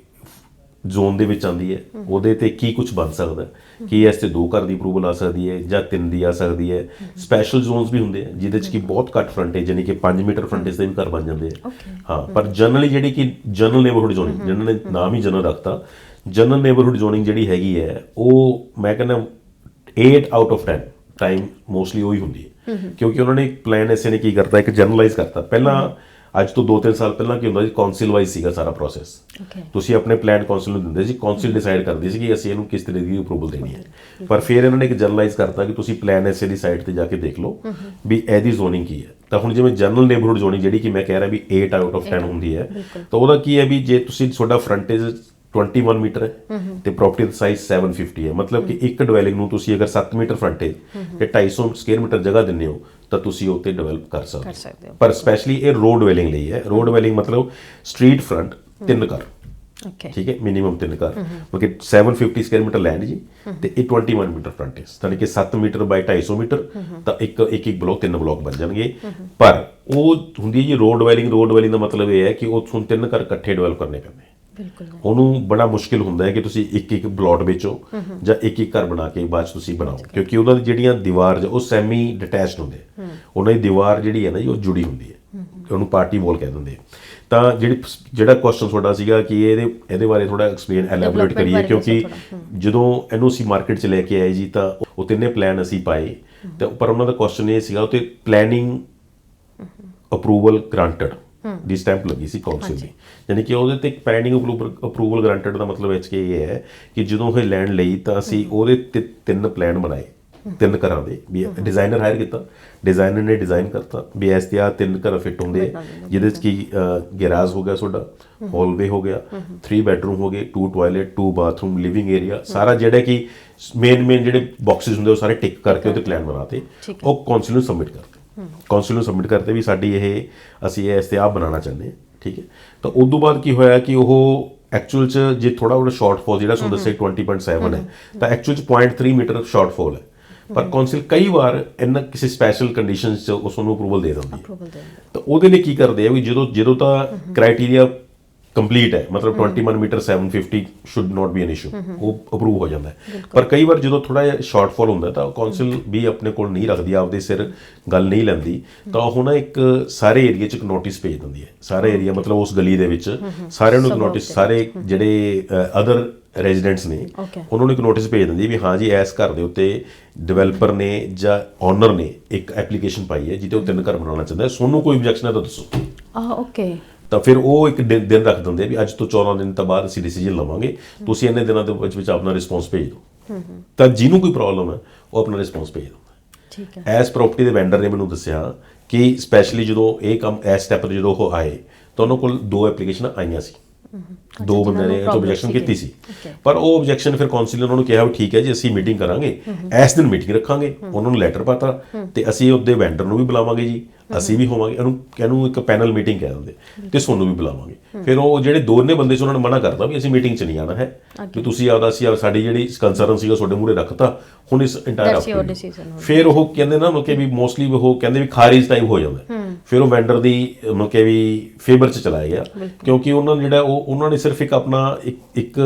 [SPEAKER 1] ਜ਼ੋਨ ਦੇ ਵਿੱਚ ਆਂਦੀ ਹੈ ਉਹਦੇ ਤੇ ਕੀ ਕੁਝ ਬਣ ਸਕਦਾ ਕੀ ਇਸ ਤੇ ਦੋ ਘਰ ਦੀ ਅਪਰੂਵਲ ਆ ਸਕਦੀ ਹੈ ਜਾਂ ਤਿੰਨ ਦੀ ਆ ਸਕਦੀ ਹੈ। ਸਪੈਸ਼ਲ ਜ਼ੋਨਸ ਵੀ ਹੁੰਦੇ ਆ ਜਿਹਦੇ ਚ ਕਿ ਬਹੁਤ ਘੱਟ ਫਰੰਟੇਜ ਯਾਨੀ ਕਿ 5 ਮੀਟਰ ਫਰੰਟੇਜ ਦੇ ਵੀ ਘਰ ਬਣ ਜਾਂਦੇ ਆ। ਹਾਂ ਪਰ ਜਨਰਲੀ ਜਿਹੜੀ ਕਿ ਜਨਰਲ ਨੇਬਰਹੁੱਡ ਜ਼ੋਨਿੰਗ ਜਿਹਨਾਂ ਨੇ ਨਾਮ ਹੀ ਜਨਰਲ ਰੱਖਤਾ। ਜਨਰਲ ਨੇਬਰਹੁੱਡ ਜ਼ੋਨਿੰਗ ਜਿਹੜੀ ਹੈਗੀ ਹੈ ਉਹ ਮੈਂ ਕਹਿੰਦਾ 8 ਆਊਟ ਆਫ 10 ਟਾਈਮ ਮੋਸਟਲੀ ਉਹੀ ਹੁੰਦੀ ਹੈ। ਕਿਉਂਕਿ ਉਹਨਾਂ ਨੇ ਇੱਕ ਪਲਾਨ ਐਸੇ ਨੇ ਕੀ ਕਰਤਾ ਇੱਕ ਜਨਰਲਾਈਜ਼ ਕਰਤਾ। ਪਹਿਲਾਂ ਅੱਜ ਤੋਂ 2-3 ਸਾਲ ਪਹਿਲਾਂ ਕੀ ਹੁੰਦਾ ਸੀ ਕਾਉਂਸਲ ਵਾਈਜ਼ ਸੀਗਾ ਸਾਰਾ ਪ੍ਰੋਸੈਸ ਤੁਸੀਂ ਆਪਣੇ ਪਲਾਨ ਕਾਉਂਸਲ ਨੂੰ ਦਿੰਦੇ ਸੀ ਕਾਉਂਸਲ ਡਿਸਾਈਡ ਕਰਦੀ ਸੀ ਕਿ ਅਸੀਂ ਇਹਨੂੰ ਕਿਸ ਤਰੀਕੇ ਦੀ ਅਪਰੂਵਲ ਦੇਣੀ ਹੈ। ਪਰ ਫਿਰ ਇਹਨਾਂ ਨੇ ਇੱਕ ਜਨਰਲਾਈਜ਼ ਕਰਤਾ ਕਿ ਤੁਸੀਂ ਪਲਾਨ ਐਸੇ ਦੀ ਸਾਈਟ ਤੇ ਜਾ ਕੇ ਦੇਖ ਲਓ ਵੀ ਇਹਦੀ ਜ਼ੋਨਿੰਗ ਕੀ ਹੈ। ਤਾਂ ਹੁਣ ਜਿਵੇਂ ਜਨਰਲ ਨੇਬਰਹੁੱਡ ਜ਼ੋਨਿੰਗ ਜਿਹੜੀ ਕਿ ਮੈਂ ਕਹਿ ਰਿਹਾ ਵੀ 8 ਆਊਟ ਆਫ 10 ਹੁੰਦੀ ਹੈ ਤਾਂ ਉਹਦਾ ਕੀ ਹੈ ਵੀ ਜੇ ਤੁਸੀਂ ਤੁਹਾਡਾ ਫਰੰਟੇਜ 21 ਮੀਟਰ ਹੈ ਤੇ ਪ੍ਰਾਪਰਟੀ ਦਾ ਸਾਈਜ਼ 750 ਹੈ। ਮਤਲਬ ਕਿ ਇੱਕ ਡਵੈਲਿੰਗ ਨੂੰ ਤੁਸੀਂ ਅਗਰ 7 ਮੀਟਰ ਫਰੰਟੇਜ ਤੇ 250 ਸਕੁਅਰ ਮੀਟਰ ਜਗ੍ਹਾ ਦਿੰਦੇ ਹੋ ਤਾਂ ਤੁਸੀਂ ਉੱਤੇ ਡਿਵੈਲਪ ਕਰ ਸਕਦੇ ਹੋ। ਪਰ ਸਪੈਸ਼ਲੀ ਇਹ ਰੋਡ ਡਵੈਲਿੰਗ ਲਈ ਹੈ। ਰੋਡ ਡਵੈਲਿੰਗ ਮਤਲਬ ਸਟਰੀਟ ਫਰੰਟ ਤਿੰਨ ਘਰ।
[SPEAKER 2] ਓਕੇ
[SPEAKER 1] ਠੀਕ ਹੈ? ਮਿਨੀਮਮ ਤਿੰਨ ਘਰ। ਕਿਉਂਕਿ 750 ਸਕੁਅਰ ਮੀਟਰ ਲੈਂਡ ਜੀ ਤੇ ਇਹ 21 ਮੀਟਰ ਫਰੰਟੇਜ ਯਾਨੀ ਕਿ 7 ਮੀਟਰ ਬਾਈ 250 ਮੀਟਰ ਤਾਂ ਇੱਕ ਇੱਕ ਇੱਕ ਬਲੋਕ ਤਿੰਨ ਬਲੋਕ ਬਣ ਜਾਣਗੇ। ਪਰ ਉਹ ਹੁੰਦੀ ਹੈ ਜੀ ਰੋਡ ਡਵੈਲਿੰਗ ਰੋਡ ਡਵੈਲਿੰਗ ਦਾ ਮਤਲਬ ਇਹ ਹੈ ਕਿ ਉਹ ਤੁਹਾਨੂੰ ਤਿੰਨ ਘਰ ਇਕੱਠੇ ਡਿਵੈਲਪ ਕਰਨੇ ਪੈਂਦੇ। ਉਹਨੂੰ ਬੜਾ ਮੁਸ਼ਕਿਲ ਹੁੰਦਾ ਹੈ ਕਿ ਤੁਸੀਂ ਇੱਕ ਇੱਕ ਪਲਾਟ ਵੇਚੋ ਜਾਂ ਇੱਕ ਇੱਕ ਘਰ ਬਣਾ ਕੇ ਬਾਅਦ ਤੁਸੀਂ ਬਣਾਓ ਕਿਉਂਕਿ ਉਹਨਾਂ ਦੀ ਜਿਹੜੀਆਂ ਦੀਵਾਰ ਉਹ ਸੈਮੀ ਡਿਟੈਚਡ ਹੁੰਦੇ। ਉਹਨਾਂ ਦੀ ਦੀਵਾਰ ਜਿਹੜੀ ਹੈ ਨਾ ਜੀ ਉਹ ਜੁੜੀ ਹੁੰਦੀ ਹੈ। ਉਹਨੂੰ ਪਾਰਟੀ ਵਾਲ ਕਹਿ ਦਿੰਦੇ ਤਾਂ ਜਿਹੜੀ ਜਿਹੜਾ ਕੁਐਸਚਨ ਤੁਹਾਡਾ ਸੀਗਾ ਕਿ ਇਹਦੇ ਇਹਦੇ ਬਾਰੇ ਥੋੜਾ ਐਕਸਪਲੇਨ ਐਲੈਬੋਰੇਟ ਕਰੀਏ ਕਿਉਂਕਿ ਜਦੋਂ ਇਹਨੂੰ ਅਸੀਂ ਮਾਰਕੀਟ 'ਚ ਲੈ ਕੇ ਆਏ ਜੀ ਤਾਂ ਉਹ ਤਿੰਨੇ ਪਲਾਨ ਅਸੀਂ ਪਾਏ। ਤੇ ਪਰ ਉਹਨਾਂ ਦਾ ਕੁਐਸਚਨ ਇਹ ਸੀਗਾ ਉਤੇ ਪਲੈਨਿੰਗ ਅਪਰੂਵਲ ਗ੍ਰਾਂਟਡ ਦੀ ਸਟੈਂਪ ਲੱਗੀ ਸੀ ਕਾਉਂਸਲ ਦੀ। ਯਾਨੀ ਕਿ ਉਹਦੇ ਤੇ ਪਲੈਨਿੰਗ ਅਪਰੂਵਲ ਗ੍ਰਾਂਟਡ ਦਾ ਮਤਲਬ ਇਹ 'ਚ ਕਿ ਇਹ ਹੈ ਕਿ ਜਦੋਂ ਇਹ ਲੈਂਡ ਲਈ ਤਾਂ ਅਸੀਂ ਉਹਦੇ ਤੇ ਤਿੰਨ ਪਲਾਨ ਬਣਾਏ ਤਿੰਨ ਘਰਾਂ ਦੇ ਵੀ ਡਿਜ਼ਾਈਨਰ ਹਾਇਰ ਕੀਤਾ ਡਿਜ਼ਾਈਨਰ ਨੇ ਡਿਜ਼ਾਈਨ ਕਰਤਾ ਵੀ ਇਸ ਤੇ ਆ ਤਿੰਨ ਘਰ ਫਿੱਟ ਹੁੰਦੇ ਜਿਹਦੇ 'ਚ ਕੀ ਗੈਰਾਜ ਹੋ ਗਿਆ ਤੁਹਾਡਾ ਹਾਲਵੇ ਹੋ ਗਿਆ 3 ਬੈਡਰੂਮ ਹੋ ਗਏ 2 ਟਾਇਲਟ 2 ਬਾਥਰੂਮ ਲਿਵਿੰਗ ਏਰੀਆ ਸਾਰਾ ਜਿਹੜਾ ਕਿ ਮੇਨ ਮੇਨ ਜਿਹੜੇ ਬਾਕਸਸ ਹੁੰਦੇ ਉਹ ਸਾਰੇ ਟਿਕ ਕਰਕੇ ਉਹਦੇ ਪਲਾਨ ਬਣਾਤੇ। ਉਹ ਕਾਉਂਸਲ ਨੂੰ ਸਬਮਿਟ ਕਰਤੇ। ਕਾਉਂਸਲ ਨੂੰ ਸਬਮਿਟ ਕਰਤੇ ਵੀ ਸਾਡੀ ਇਹ ਅਸੀਂ ਇਹ ਇਸ ਤੇ ਆਪ ਬਣਾਉਣਾ ਚਾਹੁੰਦੇ ਹਾਂ ਠੀਕ ਹੈ? ਤਾਂ ਉਸ ਤੋਂ ਬਾਅਦ ਕੀ ਹੋਇਆ ਕਿ ਉਹ ਐਕਚੁਅਲ ਚ ਜੇ ਥੋੜਾ ਉਹਦਾ ਸ਼ਾਰਟਫਾਲ ਜਿਹੜਾ ਤੁਹਾਨੂੰ ਦੱਸਿਆ 20.7 ਹੈ ਤਾਂ ਐਕਚੁਅਲ ਚ 0.3 ਮੀਟਰ ਸ਼ਾਰਟਫਾਲ ਹੈ। ਪਰ ਕਾਉਂਸਲ ਕਈ ਵਾਰ ਇਹਨਾਂ ਕਿਸੇ ਸਪੈਸ਼ਲ ਕੰਡੀਸ਼ਨਸ ਚ ਉਸ ਨੂੰ ਅਪਰੂਵਲ ਦੇ ਦਿੰਦੀ ਹੈ। ਤਾਂ ਉਹਦੇ ਲਈ ਕੀ ਕਰਦੇ ਆ ਵੀ ਜਦੋਂ ਜਦੋਂ ਤਾਂ ਕ੍ਰਾਈਟੇਰੀਆ ਕੰਪਲੀਟ ਹੈ। ਮਤਲਬ 21 metre 750 should not be an issue ਉਹ ਅਪਰੂਵ ਹੋ ਜਾਂਦਾ ਹੈ। ਪਰ ਕਈ ਵਾਰ ਜਦੋਂ ਥੋੜਾ ਜਿਹਾ ਸ਼ਾਰਟਫਾਲ ਹੁੰਦਾ ਤਾਂ ਕਾਉਂਸਲ ਵੀ ਆਪਣੇ ਕੋਲ ਨਹੀਂ ਰੱਖਦੀ ਆਪਦੇ ਸਿਰ ਗੱਲ ਨਹੀਂ ਲੈਂਦੀ। ਤਾਂ ਉਹ ਨਾ ਇੱਕ ਸਾਰੇ ਏਰੀਆ 'ਚ ਇੱਕ ਨੋਟਿਸ ਭੇਜ ਦਿੰਦੀ ਹੈ। ਸਾਰੇ ਏਰੀਆ ਮਤਲਬ ਉਸ ਗਲੀ ਦੇ ਵਿੱਚ ਸਾਰਿਆਂ ਨੂੰ ਇੱਕ ਨੋਟਿਸ ਸਾਰੇ ਜਿਹੜੇ ਅਦਰ ਰੈਜ਼ੀਡੈਂਟਸ ਨੇ. ਉਹਨਾਂ ਨੂੰ ਇੱਕ ਨੋਟਿਸ ਭੇਜ ਦਿੰਦੀ ਹੈ ਵੀ ਹਾਂ ਜੀ ਇਸ ਘਰ ਦੇ ਉੱਤੇ ਡਿਵੈਲਪਰ ਨੇ ਜਾਂ ਓਨਰ ਨੇ ਇੱਕ ਐਪਲੀਕੇਸ਼ਨ ਪਾਈ ਹੈ ਜਿਹਦੇ ਉੱਤੇ ਤਿੰਨ ਘਰ ਬਣਾਉਣਾ ਚਾਹੁੰਦਾ ਹੈ। ਸੋਨੂੰ ਕੋਈ objection ਹੈ ਤਾਂ ਦੱਸੋ।
[SPEAKER 2] ਆ ਓਕੇ
[SPEAKER 1] ਤਾਂ ਫਿਰ ਉਹ ਇੱਕ ਦਿਨ ਦਿਨ ਰੱਖ ਦਿੰਦੇ ਆ ਵੀ ਅੱਜ ਤੋਂ 14 ਦਿਨ ਤੋਂ ਬਾਅਦ ਅਸੀਂ ਡਿਸੀਜਨ ਲਵਾਂਗੇ। ਤੁਸੀਂ ਇੰਨੇ ਦਿਨਾਂ ਦੇ ਵਿੱਚ ਵਿੱਚ ਆਪਣਾ ਰਿਸਪੌਂਸ ਭੇਜ ਦਿਓ। ਤਾਂ ਜਿਹਨੂੰ ਕੋਈ ਪ੍ਰੋਬਲਮ ਹੈ ਉਹ ਆਪਣਾ ਰਿਸਪੌਂਸ ਭੇਜ ਦਿੰਦਾ।
[SPEAKER 2] ਠੀਕ ਹੈ।
[SPEAKER 1] ਐਸ ਪ੍ਰਾਪਰਟੀ ਦੇ ਵੈਂਡਰ ਨੇ ਮੈਨੂੰ ਦੱਸਿਆ ਕਿ ਸਪੈਸ਼ਲੀ ਜਦੋਂ ਇਹ ਕੰਮ ਐਸ ਸਟੈਪ ਤੇ ਜਦੋਂ ਉਹ ਆਏ ਤਾਂ ਉਹਨਾਂ ਕੋਲ ਦੋ ਐਪਲੀਕੇਸ਼ਨਾਂ ਆਈਆਂ ਸੀ। ਦੋ ਬੰਦਿਆਂ ਨੇ ਆਬਜੈਕਸ਼ਨ। ਕੀਤੀ ਸੀ. ਪਰ ਉਹ ਆਬਜੈਕਸ਼ਨ ਫਿਰ ਕਾਉਂਸਲ ਨੇ ਉਹਨਾਂ ਨੂੰ ਕਿਹਾ ਵੀ ਠੀਕ ਹੈ ਜੀ ਅਸੀਂ ਮੀਟਿੰਗ ਕਰਾਂਗੇ। ਇਸ ਦਿਨ ਮੀਟਿੰਗ ਰੱਖਾਂਗੇ। ਉਹਨਾਂ ਨੂੰ ਲੈਟਰ ਪਾਤਾ ਤੇ ਅਸੀਂ ਉਹਦੇ ਵੈਂਡਰ ਨੂੰ ਵੀ ਬੁਲਾਵਾਂਗੇ ਜੀ। ਅਸੀਂ ਵੀ ਹੋਵਾਂਗੇ। ਇਹਨੂੰ ਇਹਨੂੰ ਇੱਕ ਪੈਨਲ ਮੀਟਿੰਗ ਕਹਿ ਦਿੰਦੇ ਤੇ ਸੋਨੂੰ ਵੀ ਬੁਲਾਵਾਂਗੇ। ਫਿਰ ਉਹ ਜਿਹੜੇ ਦੋਨੇ ਬੰਦੇ ਸੀ ਉਹਨਾਂ ਨੇ ਮਨਾ ਕਰਤਾ ਵੀ ਅਸੀਂ ਮੀਟਿੰਗ 'ਚ ਨਹੀਂ ਆਣਾ ਹੈ। ਵੀ ਤੁਸੀਂ ਆਪਦਾ ਸੀ ਸਾਡੀ ਜਿਹੜੀ ਕੰਸਰਨ ਸੀ ਉਹ ਤੁਹਾਡੇ ਮੂਹਰੇ ਰੱਖਤਾ। ਹੁਣ ਇਸ ਇੰਟਾਇਰ। ਫਿਰ ਉਹ ਕਹਿੰਦੇ ਨਾ ਕਿ ਵੀ ਮੋਸਟਲੀ ਉਹ ਕਹਿੰਦੇ ਵੀ ਖਾਰਿਜ ਟਾਈਪ ਹੋ ਜਾਂਦਾ। ਫਿਰ ਉਹ ਵੈਂਡਰ ਦੀ ਮਤਲਬ ਕਿ ਵੀ ਫੇਵਰ ਚ ਚਲਾਇਆ ਗਿਆ। ਕਿਉਂਕਿ ਉਹਨਾਂ ਨੇ ਜਿਹੜਾ ਉਹ ਉਹਨਾਂ ਨੇ ਸਿਰਫ ਇੱਕ ਆਪਣਾ ਇੱਕ ਇੱਕ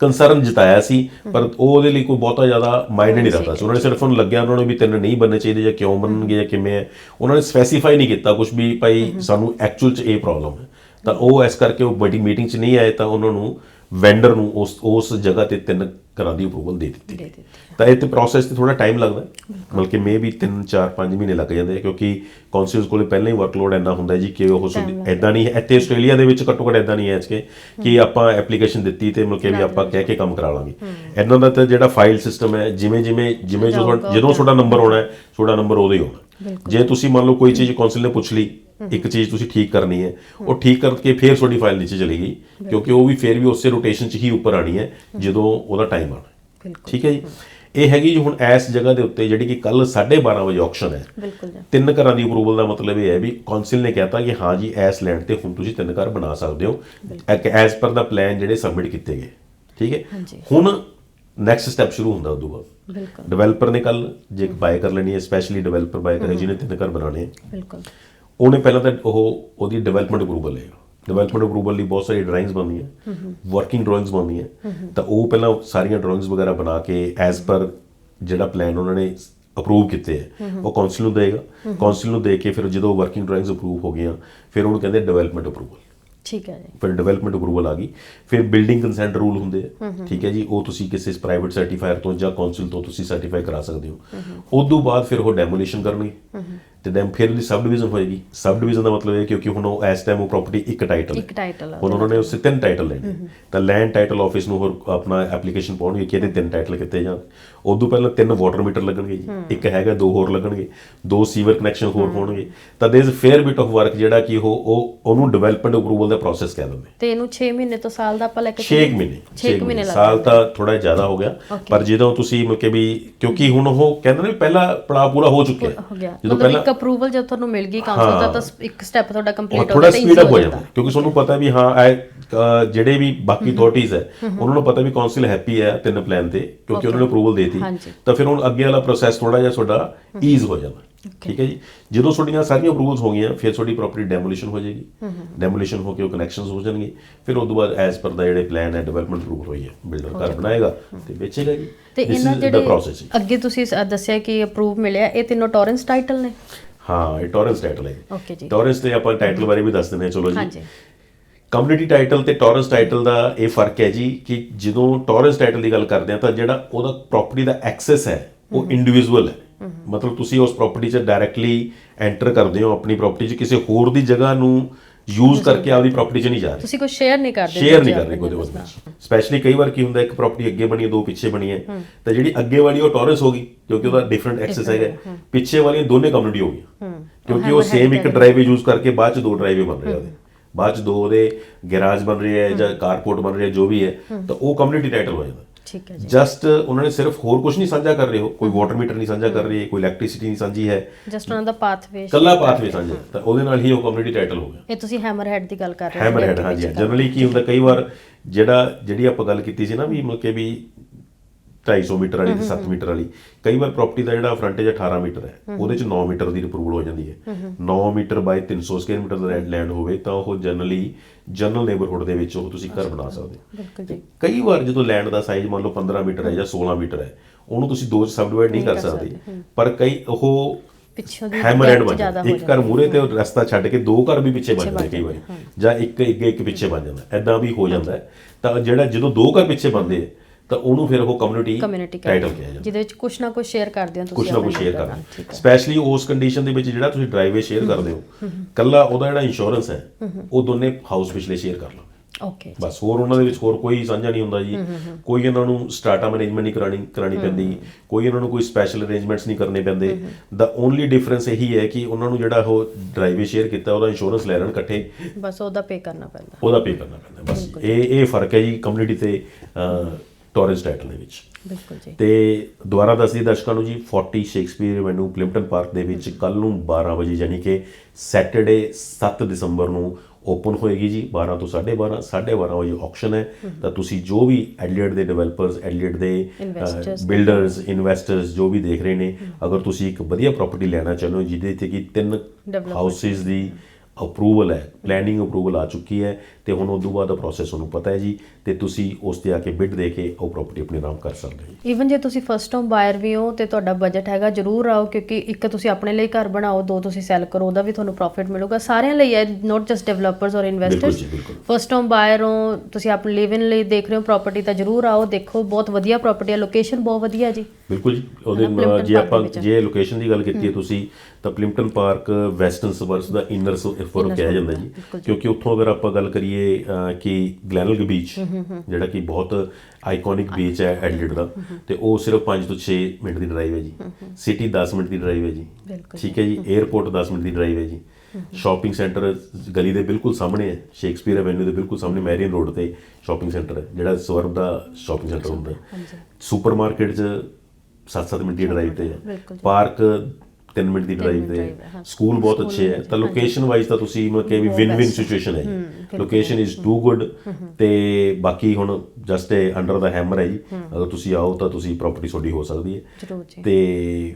[SPEAKER 1] ਕੰਸਰਨ ਜਤਾਇਆ ਸੀ ਪਰ ਉਹ ਉਹਦੇ ਲਈ ਕੋਈ ਬਹੁਤਾ ਜ਼ਿਆਦਾ ਮਾਇੰਡ ਨਹੀਂ ਰੱਖਦਾ ਸੀ। ਉਹਨਾਂ ਨੇ ਸਿਰਫ ਉਹਨੂੰ ਲੱਗਿਆ ਉਹਨਾਂ ਨੂੰ ਵੀ ਤਿੰਨ ਨਹੀਂ ਬਣਨੇ ਚਾਹੀਦੇ ਜਾਂ ਕਿਉਂ ਬਣਨਗੇ ਜਾਂ ਕਿਵੇਂ ਹੈ। ਉਹਨਾਂ ਨੇ ਸਪੈਸੀਫਾਈ ਨਹੀਂ ਕੀਤਾ ਕੁਝ ਵੀ ਭਾਈ ਸਾਨੂੰ ਐਕਚੁਅਲ ਚ ਇਹ ਪ੍ਰੋਬਲਮ ਹੈ। ਤਾਂ ਉਹ ਇਸ ਕਰਕੇ ਉਹ ਵੱਡੀ ਮੀਟਿੰਗ ਚ ਨਹੀਂ ਆਏ ਤਾਂ ਉਹਨਾਂ ਨੂੰ ਵੈਂਡਰ ਨੂੰ ਉਸ ਉਸ ਜਗ੍ਹਾ ਤੇ ਤਿੰਨ ਘਰਾਂ ਦੀ ਅਪਰੂਵਲ ਦੇ ਦਿੱਤੀ।
[SPEAKER 2] ਦਿੱਤੀ।
[SPEAKER 1] ਤਾਂ ਇਹ ਤੇ ਪ੍ਰੋਸੈਸ ਤੇ ਥੋੜਾ ਟਾਈਮ ਲੱਗਦਾ। ਹੈ ਬਲਕਿ ਮੇ ਵੀ 3 4 5 ਮਹੀਨੇ ਲੱਗ ਜਾਂਦੇ ਆ ਕਿਉਂਕਿ ਕਾਉਂਸਲਸ ਕੋਲੇ ਪਹਿਲਾਂ ਹੀ ਵਰਕਲੋਡ ਇੰਨਾ ਹੁੰਦਾ ਹੈ ਜੀ ਕਿ ਉਹ ਐਦਾਂ ਨਹੀਂ ਹੈ। ਇੱਥੇ ਆਸਟ੍ਰੇਲੀਆ ਦੇ ਵਿੱਚ ਘੱਟੋ ਘੱਟ ਐਦਾਂ ਨਹੀਂ ਹੈ ਇਸ ਕੇ ਕਿ ਆਪਾਂ ਐਪਲੀਕੇਸ਼ਨ ਦਿੱਤੀ ਤੇ ਮਤਲਬ ਕਿ ਵੀ ਆਪਾਂ ਕਹਿ ਕੇ ਕੰਮ ਕਰਾ ਲਾਂਗੇ। ਇਹਨਾਂ ਦਾ ਤਾਂ ਜਿਹੜਾ ਫਾਈਲ ਸਿਸਟਮ ਹੈ ਜਿਵੇਂ ਜਿਵੇਂ ਜਿਵੇਂ ਜਦੋਂ ਜਦੋਂ ਤੁਹਾਡਾ ਨੰਬਰ ਆਉਣਾ ਹੈ ਤੁਹਾਡਾ ਨੰਬਰ ਉਦੋਂ ਹੀ ਆਉਣਾ। ਜੇ ਤੁਸੀਂ ਮੰਨ ਲਓ ਕੋਈ ਚੀਜ਼ ਕਾਉਂਸਲ ਨੇ ਪੁੱਛ ਲਈ ਇੱਕ ਚੀਜ਼ ਤੁਸੀਂ ਠੀਕ ਕਰਨੀ ਹੈ। ਉਹ ਠੀਕ ਕਰਕੇ ਫੇਰ ਤੁਹਾਡੀ ਫਾਈਲ ਨੀਚੇ ਚਲੀ ਗਈ ਕਿਉਂਕਿ ਉਹ ਵੀ ਫੇਰ ਵੀ ਉਸੇ ਰੋਟੇਸ਼ਨ 'ਚ ਹੀ ਉੱਪਰ ਆਣੀ ਹੈ ਜਦੋਂ ਉਹਦਾ ਟਾਈਮ ਆਣਾ ਠੀਕ ਹੈ ਜੀ? ਇਹ ਹੈਗੀ ਜੀ ਹੁਣ ਇਸ ਜਗ੍ਹਾ ਦੇ ਉੱਤੇ ਜਿਹੜੀ ਕਿ ਕੱਲ 12:30 ਵਜੇ ਆਕਸ਼ਨ ਹੈ।
[SPEAKER 2] ਬਿਲਕੁਲ
[SPEAKER 1] ਤਿੰਨ ਘਰਾਂ ਦੀ ਅਪਰੂਵਲ ਦਾ ਮਤਲਬ ਇਹ ਹੈ ਵੀ ਕਾਉਂਸਲ ਨੇ ਕਹਿਤਾ ਕਿ ਹਾਂ ਜੀ ਇਸ ਲੈਂਡ ਤੇ ਹੁਣ ਤੁਸੀਂ ਤਿੰਨ ਘਰ ਬਣਾ ਸਕਦੇ ਹੋ। ਐਜ਼ ਪਰ ਦਾ ਪਲਾਨ ਜਿਹੜੇ ਸਬਮਿਟ ਕੀਤੇ ਗਏ। ਠੀਕ ਹੈ। ਹੁਣ ਨੈਕਸਟ ਸਟੈਪ ਸ਼ੁਰੂ ਹੁੰਦਾ ਉਦੋਂ ਬਾਅਦ।
[SPEAKER 2] ਬਿਲਕੁਲ।
[SPEAKER 1] ਡਿਵੈਲਪਰ ਨੇ ਕੱਲ ਜੇ ਬਾਏ ਕਰ ਲੈਣੀ ਹੈ ਸਪੈਸ਼ਲੀ ਡਿਵੈਲਪਰ ਬਾਏ ਕਰੇ ਜਿਹਨੇ ਤਿੰਨ ਘਰ ਬਣਾਉਣੇ ਹੈ।
[SPEAKER 2] ਬਿਲਕੁਲ।
[SPEAKER 1] ਉਹਨੇ ਪਹਿਲਾਂ ਤਾਂ ਉਹ ਉਹਦੀ ਡਿਵੈਲਪਮੈਂਟ ਅਪਰੂਵਲ ਲਏਗਾ ਡਿਵੈਲਪਮੈਂਟ ਅਪਰੂਵਲ ਲਈ ਬਹੁਤ ਸਾਰੀ ਡਰਾਇੰਗਸ ਬਣਦੀਆਂ। ਵਰਕਿੰਗ ਡਰਾਇੰਗਸ ਬਣਦੀਆਂ। ਤਾਂ ਉਹ ਪਹਿਲਾਂ ਸਾਰੀਆਂ ਡਰਾਇੰਗਸ ਵਗੈਰਾ ਬਣਾ ਕੇ ਐਜ਼ ਪਰ ਜਿਹੜਾ ਪਲਾਨ ਉਹਨਾਂ ਨੇ ਅਪਰੂਵ ਕੀਤੇ ਹੈ ਉਹ ਕਾਉਂਸਲ ਨੂੰ ਦੇਗਾ। ਕਾਉਂਸਲ ਨੂੰ ਦੇ ਕੇ ਫਿਰ ਜਦੋਂ ਵਰਕਿੰਗ ਡਰਾਇੰਗਸ ਅਪਰੂਵ ਹੋ ਗਈਆਂ ਫਿਰ ਉਹਨੂੰ ਕਹਿੰਦੇ ਡਿਵੈਲਪਮੈਂਟ ਅਪਰੂਵਲ
[SPEAKER 2] ਠੀਕ ਹੈ ਜੀ।
[SPEAKER 1] ਫਿਰ ਡਿਵੈਲਪਮੈਂਟ ਅਪਰੂਵਲ ਆ ਗਈ। ਫਿਰ ਬਿਲਡਿੰਗ ਕੰਸੈਂਟ ਰੂਲ ਹੁੰਦੇ ਆ। ਠੀਕ ਹੈ ਜੀ ਉਹ ਤੁਸੀਂ ਕਿਸੇ ਪ੍ਰਾਈਵੇਟ ਸਰਟੀਫਾਇਰ ਤੋਂ ਜਾਂ ਕਾਉਂਸਲ ਤੋਂ ਤੁਸੀਂ ਸਰਟੀਫਾਈ ਕਰਾ ਸਕਦੇ ਹੋ। ਉਸ ਤੋਂ ਬਾਅਦ ਫਿਰ ਉਹ ਡੈਮੋਲੀਸ਼ਨ ਕਰਨਗੇ। ਤੇ ਦੈਨ ਫਿਰ ਉਹਦੀ ਸਬ ਡਿਵੀਜ਼ਨ ਹੋਏਗੀ। ਸਬ ਡਿਵੀਜ਼ਨ ਦਾ ਮਤਲਬ ਇਹ ਕਿਉਂਕਿ ਹੁਣ ਉਹ ਇਸ ਟਾਈਮ ਉਹ ਪ੍ਰਾਪਰਟੀ ਇੱਕ ਟਾਈਟਲ
[SPEAKER 2] ਇੱਕ ਆ।
[SPEAKER 1] ਹੁਣ ਉਹਨਾਂ ਨੇ ਉਸੇ ਤਿੰਨ ਟਾਈਟਲ ਲੈਣੇ ਤਾਂ ਲੈਂਡ ਟਾਈਟਲ ਆਫਿਸ ਨੂੰ ਹੋਰ ਆਪਣਾ ਐਪਲੀਕੇਸ਼ਨ ਪਾਉਣਗੇ ਕਿ ਇਹਦੇ ਤਿੰਨ ਟਾਈਟਲ ਕਿੱਤੇ ਜਾਣ। ਉਦੋਂ ਪਹਿਲਾਂ ਤਿੰਨ ਵਾਟਰ ਮੀਟਰ ਲੱਗਣਗੇ ਜੀ। ਇੱਕ ਹੈਗਾ ਦੋ ਹੋਰ ਲੱਗਣਗੇ। ਦੋ ਸੀਵਰ ਕਨੈਕਸ਼ਨ ਹੋਰ ਹੋਣਗੇ। ਤਾਂ there is fair bit of work ਜਿਹੜਾ ਕਿ ਉਹ ਉਹ ਉਹਨੂੰ ਡਿਵੈਲਪਮੈਂਟ ਅਪਰੂਵਲ ਦਾ ਪ੍ਰੋਸੈਸ ਕਹਿ ਦਿੰਦੇ।
[SPEAKER 2] ਤੇ ਇਹਨੂੰ 6 ਮਹੀਨੇ ਤੋਂ ਸਾਲ ਦਾ ਆਪਾਂ ਲੈ ਕੇ
[SPEAKER 1] 6 ਮਹੀਨੇ।
[SPEAKER 2] 6
[SPEAKER 1] ਛੇ
[SPEAKER 2] ਮਹੀਨੇ
[SPEAKER 1] ਸਾਲ ਤਾਂ ਥੋੜਾ ਜ਼ਿਆਦਾ ਹੋ ਗਿਆ। ਪਰ ਜਦੋਂ ਤੁਸੀਂ ਮਤਲਬ ਕਿ ਵੀ ਕਿਉਂਕਿ ਹੁਣ ਉਹ ਕਹਿੰਦੇ ਨੇ ਪਹਿਲਾ ਪੜਾਅ ਪੂਰਾ ਹੋ ਚੁੱਕਿਆ। ਜਦੋਂ
[SPEAKER 2] ਇੱਕ ਅਪਰੂਵਲ ਜਦ ਤੁਹਾਨੂੰ ਮਿਲ ਗਈ ਕਾਉਂਸਲ ਦਾ ਤਾਂ ਇੱਕ ਸਟੈਪ ਤੁਹਾਡਾ ਕੰਪਲੀਟ ਹੋ
[SPEAKER 1] ਥੋੜਾ
[SPEAKER 2] ਗਿਆ
[SPEAKER 1] ਸਪੀਡ ਅਪ ਹੋ ਜਾਂਦਾ। ਕਿਉਂਕਿ ਤੁਹਾਨੂੰ ਪਤਾ ਵੀ ਹਾਂ ਇਹ ਜਿਹੜੇ ਵੀ ਬਾਕੀ ਅਥਾਰਟੀਜ਼ ਹੈ ਉਹਨਾਂ ਨੂੰ ਪਤਾ ਵੀ ਕਾਉਂਸਲ ਹੈਪੀ ਹੈ ਤਿੰਨ ਪਲਾਨ ਤੇ ਕਿਉਂਕਿ ਉਹਨਾਂ ਨੇ ਅਪਰੂਵਲ ਦੇਤੀ। ਤਾਂ ਫਿਰ ਹੁਣ ਅੱਗੇ ਵਾਲਾ ਪ੍ਰੋਸੈਸ ਥੋੜਾ ਜਿਹਾ ਤੁਹਾਡਾ ਈਜ਼ ਹੋ ਜਾਂਦਾ। ਠੀਕ ਹੈ ਜੀ। ਜਦੋਂ ਤੁਹਾਡੀਆਂ ਸਾਰੀਆਂ ਅਪਰੂਵਲਸ ਹੋ ਗਈਆਂ ਫਿਰ ਤੁਹਾਡੀ ਪ੍ਰਾਪਰਟੀ ਡੈਮੋਲੀਸ਼ਨ ਹੋ ਜਾਏਗੀ। ਡੈਮੋਲੀਸ਼ਨ ਹੋ ਕੇ ਉਹ ਕਨੈਕਸ਼ਨਸ ਹੋ ਜਾਣਗੇ। ਫਿਰ ਉਸ ਤੋਂ ਬਾਅਦ ਐਜ਼ ਪਰ ਦਾ ਜਿਹੜੇ ਪਲਾਨ ਹੈ ਡਿਵੈਲਪਮੈਂਟ ਅਪਰੂਵਲ ਹੋਈ ਹੈ। ਬਿਲਡਰ ਘਰ ਬਣਾਏਗਾ ਤੇ ਵੇਚੇਗਾ ਜੀ।
[SPEAKER 2] ਤੇ ਇਹਨਾਂ ਜਿਹੜੇ। ਅੱਗੇ ਤੁਸੀਂ ਦੱਸਿਆ ਕਿ ਅਪਰੂਵ ਮਿਲਿਆ ਇਹ ਤਿੰਨੋਂ ਟੋਰੈਂਸ ਟਾਈਟਲ ਨੇ?
[SPEAKER 1] ਹਾਂ ਇਹ ਟੋਰੈਂਸ ਟਾਈਟਲ ਹੈ
[SPEAKER 2] Okay ਜੀ।
[SPEAKER 1] ਟੋਰੈਂਸ ਤੇ ਆਪਾਂ ਟਾਈਟਲ ਬਾਰੇ ਵੀ ਦੱਸ ਦਿੰਦੇ ਹਾਂ ਚਲੋ ਜੀ।
[SPEAKER 2] ਹਾਂਜੀ।
[SPEAKER 1] ਕਮਿਊਨਿਟੀ ਟਾਈਟਲ ਤੇ ਟੋਰੈਂਸ ਟਾਈਟਲ ਦਾ ਇਹ ਫ਼ਰਕ ਹੈ ਜੀ ਕਿ ਜਦੋਂ ਟੋਰੈਂਸ ਟਾਈਟਲ ਦੀ ਗੱਲ ਕਰਦੇ ਆ ਤਾਂ ਜਿਹੜਾ ਉਹਦਾ ਪ੍ਰਾਪਰਟੀ ਦਾ ਐਕਸੈਸ ਹੈ ਉਹ ਇੰਡੀਵਿਜੂਅਲ ਹੈ। ਮਤਲਬ ਤੁਸੀਂ ਉਸ ਪ੍ਰਾਪਰਟੀ 'ਚ ਡਾਇਰੈਕਟਲੀ ਐਂਟਰ ਕਰਦੇ ਹੋ ਆਪਣੀ ਪ੍ਰਾਪਰਟੀ 'ਚ ਕਿਸੇ ਹੋਰ ਦੀ ਜਗ੍ਹਾ ਨੂੰ ਯੂਜ਼ ਕਰਕੇ ਆਪਦੀ ਪ੍ਰਾਪਰਟੀ 'ਚ ਨਹੀਂ ਜਾ ਰਹੇ।
[SPEAKER 2] ਤੁਸੀਂ ਕੋਈ ਸ਼ੇਅਰ ਨਹੀਂ ਕਰਦੇ
[SPEAKER 1] ਸ਼ੇਅਰ ਨਹੀਂ ਕਰ ਰਹੇ ਕੋਈ ਉਹਦੇ ਵਿੱਚ ਸਪੈਸ਼ਲੀ ਕਈ ਵਾਰ ਕੀ ਹੁੰਦਾ ਇੱਕ ਪ੍ਰਾਪਰਟੀ ਅੱਗੇ ਬਣੀ ਹੈ ਦੋ ਪਿੱਛੇ ਬਣੀ ਹੈ ਤਾਂ ਜਿਹੜੀ ਅੱਗੇ ਵਾਲੀ ਉਹ ਟੋਰੈਂਸ ਹੋ ਗਈ ਕਿਉਂਕਿ ਉਹਦਾ ਡਿਫਰੈਂਟ ਐਕਸੈਸ ਹੈਗਾ। ਪਿੱਛੇ ਵਾਲੀਆਂ ਦੋਨੇ ਕਮਿਊਨਿਟੀ ਹੋ ਗਈਆਂ। ਕਿਉਂਕਿ ਉਹ ਸੇਮ ਇੱਕ ਡਰਾਈਵੇ ਯੂਜ਼ ਕਰਕੇ ਬਾਅਦ ਚ ਦੋ ਡਰਾਈਵੇ ਬਣ ਰਹੇ ਉਹਦੇ। ਬਾਅਦ ਚ ਦੋ ਉਹਦੇ ਗੈਰਾਜ ਬਣ ਰਹੇ ਹੈ ਜਾਂ ਕਾਰਪੋਰਟ ਬਣ ਰਿਹਾ ਜੋ ਵੀ ਹੈ ਤਾਂ ਉਹ ਕਮਿਊਨਿਟੀ ਟਾਈਟਲ ਹੋ ਜਾਂਦਾ।
[SPEAKER 2] ਠੀਕ ਹੈ ਜੀ।
[SPEAKER 1] ਜਸਟ ਉਹਨਾਂ ਨੇ ਸਿਰਫ ਹੋਰ ਕੁਝ ਨਹੀਂ ਸਾਂਝਾ ਕਰ ਰਹੇ ਹੋ ਕੋਈ ਵਾਟਰ ਮੀਟਰ ਨਹੀਂ ਸਾਂਝਾ ਕਰ ਰਹੇ ਕੋਈ ਇਲੈਕਟ੍ਰਿਸਿਟੀ ਨਹੀਂ ਸਾਂਝੀ ਹੈ।
[SPEAKER 2] ਜਸਟ ਉਹਨਾਂ ਦਾ ਪਾਥਵੇ
[SPEAKER 1] ਕੱਲਾ ਪਾਥਵੇ ਸਾਂਝਾ। ਤਾਂ ਉਹਦੇ ਨਾਲ ਹੀ ਉਹ ਕਮਿਊਨਿਟੀ ਟਾਈਟਲ ਹੋ ਗਿਆ।
[SPEAKER 2] ਇਹ ਤੁਸੀਂ ਹੈਮਰ ਹੈਡ ਦੀ ਗੱਲ ਕਰ ਰਹੇ
[SPEAKER 1] ਹੈਮਰ ਹੈਡ ਹਾਂਜੀ ਜਨਰਲੀ ਕੀ ਹੁੰਦਾ ਕਈ ਵਾਰ ਜਿਹੜਾ ਜਿਹੜੀ ਆਪਾਂ ਗੱਲ ਕੀਤੀ ਸੀ ਨਾ ਵੀ ਮਤਲਬ ਕਿ ਵੀ 250 ਮੀਟਰ ਵਾਲੀ ਤੇ 7 ਮੀਟਰ ਵਾਲੀ। ਕਈ ਵਾਰ ਪ੍ਰਾਪਰਟੀ ਦਾ ਜਿਹੜਾ ਫਰੰਟੇਜ 18 ਮੀਟਰ ਹੈ ਉਹਦੇ ਚ 9 ਮੀਟਰ ਦੀ ਅਪਰੂਵਲ ਹੋ ਜਾਂਦੀ ਹੈ। 9 ਮੀਟਰ ਬਾਈ 300 ਸਕੁਅਰ ਮੀਟਰ ਦਾ ਲੈਂਡ ਹੋਵੇ ਤਾਂ ਉਹ ਜਨਰਲੀ ਜਨਰਲ ਨੇਬਰਹੁੱਡ ਦੇ ਵਿੱਚ ਉਹ ਤੁਸੀਂ ਘਰ ਬਣਾ ਸਕਦੇ ਹੋ।
[SPEAKER 2] ਬਿਲਕੁਲ ਜੀ।
[SPEAKER 1] ਕਈ ਵਾਰ ਜਦੋਂ ਲੈਂਡ ਦਾ ਸਾਈਜ਼ ਮੰਨ ਲਓ 15 ਮੀਟਰ ਹੈ ਜਾਂ 16 ਮੀਟਰ ਹੈ ਉਹਨੂੰ ਤੁਸੀਂ ਦੋ ਚ ਸਬ ਡਿਵਾਈਡ ਨਹੀਂ ਕਰ ਸਕਦੇ। ਪਰ ਕਈ ਉਹ
[SPEAKER 2] ਪਿੱਛੋਂ ਦੀ
[SPEAKER 1] ਹੈਮਰ ਐਂਡ
[SPEAKER 2] depth
[SPEAKER 1] ਬਣ ਜਾਂਦਾ। ਇੱਕ ਘਰ ਮੂਰੇ ਤੇ ਰਸਤਾ ਛੱਡ ਕੇ ਦੋ ਘਰ ਵੀ ਪਿੱਛੇ ਬਣ ਜਾਂਦੇ ਕਈ ਵਾਰੀ। ਜਾਂ ਇੱਕ ਇੱਕ ਇੱਕ ਪਿੱਛੇ ਬਣ ਜਾਂਦਾ। ਐਦਾਂ ਵੀ ਹੋ ਜਾਂਦਾ। ਤਾਂ ਜਿਹੜਾ ਜਦੋਂ ਦੋ ਘਰ ਪਿੱਛੇ ਬਣਦੇ ਆ, ਤਾਂ ਉਹਨੂੰ ਫਿਰ ਉਹ ਕਮਿਊਨਿਟੀ
[SPEAKER 2] ਕਮਿਊਨਿਟੀ
[SPEAKER 1] ਟਾਈਟਲ ਕਿਹਾ ਜਾਂਦਾ।
[SPEAKER 2] ਜਿਹਦੇ ਵਿੱਚ ਕੁਝ ਨਾ ਕੁਝ ਸ਼ੇਅਰ ਕਰਦੇ ਹੋ ਤੁਸੀਂ
[SPEAKER 1] ਕੁਝ ਨਾ
[SPEAKER 2] ਆਪਣੇ
[SPEAKER 1] ਸ਼ੇਅਰ
[SPEAKER 2] ਹੈ
[SPEAKER 1] ਸਪੈਸ਼ਲੀ ਉਸ ਕੰਡੀਸ਼ਨ ਦੇ ਵਿੱਚ ਜਿਹੜਾ ਤੁਸੀਂ ਡਰਾਈਵੇ ਸ਼ੇਅਰ ਕਰਦੇ ਹੋ ਕੱਲਾ ਉਹਦਾ ਜਿਹੜਾ ਇੰਸ਼ੋਰੈਂਸ ਹੈ ਉਹ ਦੋਨੇ ਹਾਊਸ ਪਿਛਲੇ ਸ਼ੇਅਰ ਕਰ ਲਓ।
[SPEAKER 2] ਓਕੇ
[SPEAKER 1] ਬਸ ਹੋਰ ਉਹਨਾਂ ਦੇ ਵਿੱਚ ਹੋਰ ਕੋਈ ਸਾਂਝਾ ਨਹੀਂ ਹੁੰਦਾ ਜੀ। ਕੋਈ ਇਹਨਾਂ ਨੂੰ ਸਟਾਰਟਾ ਮੈਨੇਜਮੈਂਟ ਨਹੀਂ ਕਰਾਣੀ ਕਰਾਣੀ ਪੈਂਦੀ। ਕੋਈ ਇਹਨਾਂ ਨੂੰ ਕੋਈ ਸਪੈਸ਼ਲ ਅਰੇਂਜਮੈਂਟਸ ਨਹੀਂ ਕਰਨੇ ਪੈਂਦੇ। ਦਾ ਓਨਲੀ ਡਿਫਰੈਂਸ ਇਹੀ ਹੈ ਕਿ ਉਹਨਾਂ ਨੂੰ ਜਿਹੜਾ ਉਹ ਡਰਾਈਵੇ ਸ਼ੇਅਰ ਕੀਤਾ ਉਹਦਾ ਇੰਸ਼ੋਰੈਂਸ ਲੈ ਲੈਣ ਇਕੱਠੇ।
[SPEAKER 2] ਬਸ ਉਹਦਾ ਪੇ ਕਰਨਾ ਪੈਂਦਾ।
[SPEAKER 1] ਉਹਦਾ ਪੇ ਕਰਨਾ ਪੈਂਦਾ। ਬਸ ਇਹ ਇਹ ਫ਼ਰਕ ਹੈ ਜੀ ਕਮਿਊਨਿਟੀ ਤੇ ਟੋਰੈਂਸ ਟਾਈਟਲ ਦੇ ਵਿੱਚ।
[SPEAKER 2] ਬਿਲਕੁਲ ਜੀ।
[SPEAKER 1] ਤੇ ਦੁਬਾਰਾ ਦੱਸ ਦਈਏ ਦਰਸ਼ਕਾਂ ਨੂੰ ਜੀ 40 ਸ਼ੇਕਸਪੀਅਰ ਐਵਨਿਊ ਪਲਿੰਪਟਨ ਪਾਰਕ ਦੇ ਵਿੱਚ ਕੱਲ ਨੂੰ 12 ਵਜੇ ਯਾਨੀ ਕਿ ਸੈਟਰਡੇ 7 ਦਸੰਬਰ ਨੂੰ ਓਪਨ ਹੋਏਗੀ ਜੀ। 12 ਤੋਂ 12:30 12:30 ਵਜੇ ਆਕਸ਼ਨ ਹੈ। ਤਾਂ ਤੁਸੀਂ ਜੋ ਵੀ ਐਡਲੀਅਡ ਦੇ ਡਿਵੈਲਪਰਸ ਐਡਲੀਅਡ ਦੇ ਬਿਲਡਰਸ ਇਨਵੈਸਟਰਸ ਜੋ ਵੀ ਦੇਖ ਰਹੇ ਨੇ ਅਗਰ ਤੁਸੀਂ ਇੱਕ ਵਧੀਆ ਪ੍ਰਾਪਰਟੀ ਲੈਣਾ ਚਾਹੁੰਦੇ ਹੋ ਜਿਹਦੇ ਤੇ ਕਿ ਤਿੰਨ ਹਾਊਸਿਸ ਦੀ ਅਪਰੂਵਲ ਹੈ ਪਲੈਨਿੰਗ ਅਪਰੂਵਲ ਆ ਚੁੱਕੀ ਹੈ ਤੇ ਹੁਣ ਉਸ ਤੋਂ ਬਾਅਦ ਦਾ ਪ੍ਰੋਸੈਸ ਤੁਹਾਨੂੰ ਪਤਾ ਹੈ ਜੀ ਤੇ ਤੁਸੀਂ ਉਸ ਤੇ ਆ ਕੇ ਬਿਡ ਦੇ ਕੇ ਉਹ ਪ੍ਰਾਪਰਟੀ ਆਪਣੀ ਆਰਾਮ ਕਰ ਸਕਦੇ ਹੋ ਜੀ।
[SPEAKER 2] ਇਵਨ ਜੇ ਤੁਸੀਂ ਫਸਟ ਟਾਈਮ ਬਾਇਰ ਵੀ ਹੋ ਤੇ ਤੁਹਾਡਾ ਬਜਟ ਹੈਗਾ ਜਰੂਰ ਆਓ ਕਿਉਂਕਿ ਇੱਕ ਤੁਸੀਂ ਆਪਣੇ ਲਈ ਘਰ ਬਣਾਓ ਦੋ ਤੁਸੀਂ ਸੈਲ ਕਰੋ ਉਹਦਾ ਵੀ ਤੁਹਾਨੂੰ ਪ੍ਰੋਫਿਟ ਮਿਲੂਗਾ। ਸਾਰਿਆਂ ਲਈ ਹੈ ਨੋਟ ਜਸਟ ਡਿਵੈਲਪਰਸ ਔਰ ਇਨਵੈਸਟਰਸ ਫਸਟ ਟਾਈਮ ਬਾਇਰ ਹੋ ਤੁਸੀਂ ਆਪਣੇ ਲਿਵ ਇਨ ਲਈ ਦੇਖ ਰਹੇ ਹੋ ਪ੍ਰਾਪਰਟੀ ਤਾਂ ਜਰੂਰ ਆਓ ਦੇਖੋ ਬਹੁਤ ਵਧੀਆ ਪ੍ਰਾਪਰਟੀ ਹੈ ਲੋਕੇਸ਼ਨ ਬਹੁਤ ਵਧੀਆ ਜੀ।
[SPEAKER 1] ਬਿਲਕੁਲ ਜੀ ਉਹਦੇ ਜੇ ਆਪਾਂ। ਜੇ ਲੋਕੇਸ਼ਨ ਦੀ ਗੱਲ ਕੀਤੀ ਹੈ ਤੁਸੀਂ ਤਾਂ ਪਲਿੰਪਟਨ ਪਾਰਕ ਵੈਸਟਰਨ ਸਬਰਬਸ ਦਾ ਇਨਰ ਸਬਰਬ ਕਿਹਾ ਜਾਂਦਾ ਜੀ। ਕਿਉਂਕਿ ਉੱਥੋਂ ਅਗਰ ਆਪਾਂ ਗੱਲ ਕਰੀਏ ਕਿ ਗਲੈਨਲਗ ਬੀਚ ਜਿਹੜਾ ਕਿ ਬਹੁਤ ਆਈਕੋਨਿਕ ਬੀਚ ਹੈ ਐਡਲੇਡ ਦਾ ਤੇ ਉਹ ਸਿਰਫ 5 ਤੋਂ 6 ਮਿੰਟ ਦੀ ਡਰਾਈਵ ਹੈ ਜੀ। ਸਿਟੀ 10 ਮਿੰਟ ਦੀ ਡਰਾਈਵ ਹੈ ਜੀ। ਠੀਕ ਹੈ ਜੀ 에어ਪੋਰਟ 10 ਮਿੰਟ ਦੀ ਡਰਾਈਵ ਹੈ ਜੀ। ਸ਼ਾਪਿੰਗ ਸੈਂਟਰ ਗਲੀ ਦੇ ਬਿਲਕੁਲ ਸਾਹਮਣੇ ਹੈ ਸ਼ੇਕਸਪੀਅਰ ਐਵੇਨਿਊ ਦੇ ਬਿਲਕੁਲ ਸਾਹਮਣੇ ਮੈਰੀਨ ਰੋਡ ਤੇ ਸ਼ਾਪਿੰਗ ਸੈਂਟਰ ਹੈ ਜਿਹੜਾ ਸਵਰਬ ਦਾ ਸ਼ਾਪਿੰਗ ਸੈਂਟਰ ਹੁੰਦਾ ਹੈ। ਸੁਪਰਮਾਰਕੀਟ 'ਚ 7-7 ਮਿੰਟ ਦੀ ਡਰਾਈਵ ਤੇ ਹੈ। ਪਾਰਕ 3 ਮਿੰਟ ਦੀ ਡਰਾਈਵ ਤੇ ਸਕੂਲ ਬਹੁਤ ਅੱਛੇ ਹੈ। ਤਾਂ ਲੋਕੇਸ਼ਨ ਵਾਈਜ਼ ਤਾਂ ਤੁਸੀਂ ਮਤਲਬ ਕਿ ਵੀ ਵਿਨ ਵਿਨ ਸਿਚੁਏਸ਼ਨ ਹੈ ਜੀ। ਲੋਕੇਸ਼ਨ ਇਜ਼ ਟੂ ਗੁੱਡ ਤੇ ਬਾਕੀ ਹੁਣ ਜਸਟ ਅੰਡਰ ਦਾ ਹੈਮਰ ਹੈ ਜੀ। ਅਗਰ ਤੁਸੀਂ ਆਓ ਤਾਂ ਤੁਸੀਂ ਪ੍ਰਾਪਰਟੀ ਤੁਹਾਡੀ ਹੋ ਸਕਦੀ ਹੈ। ਤੇ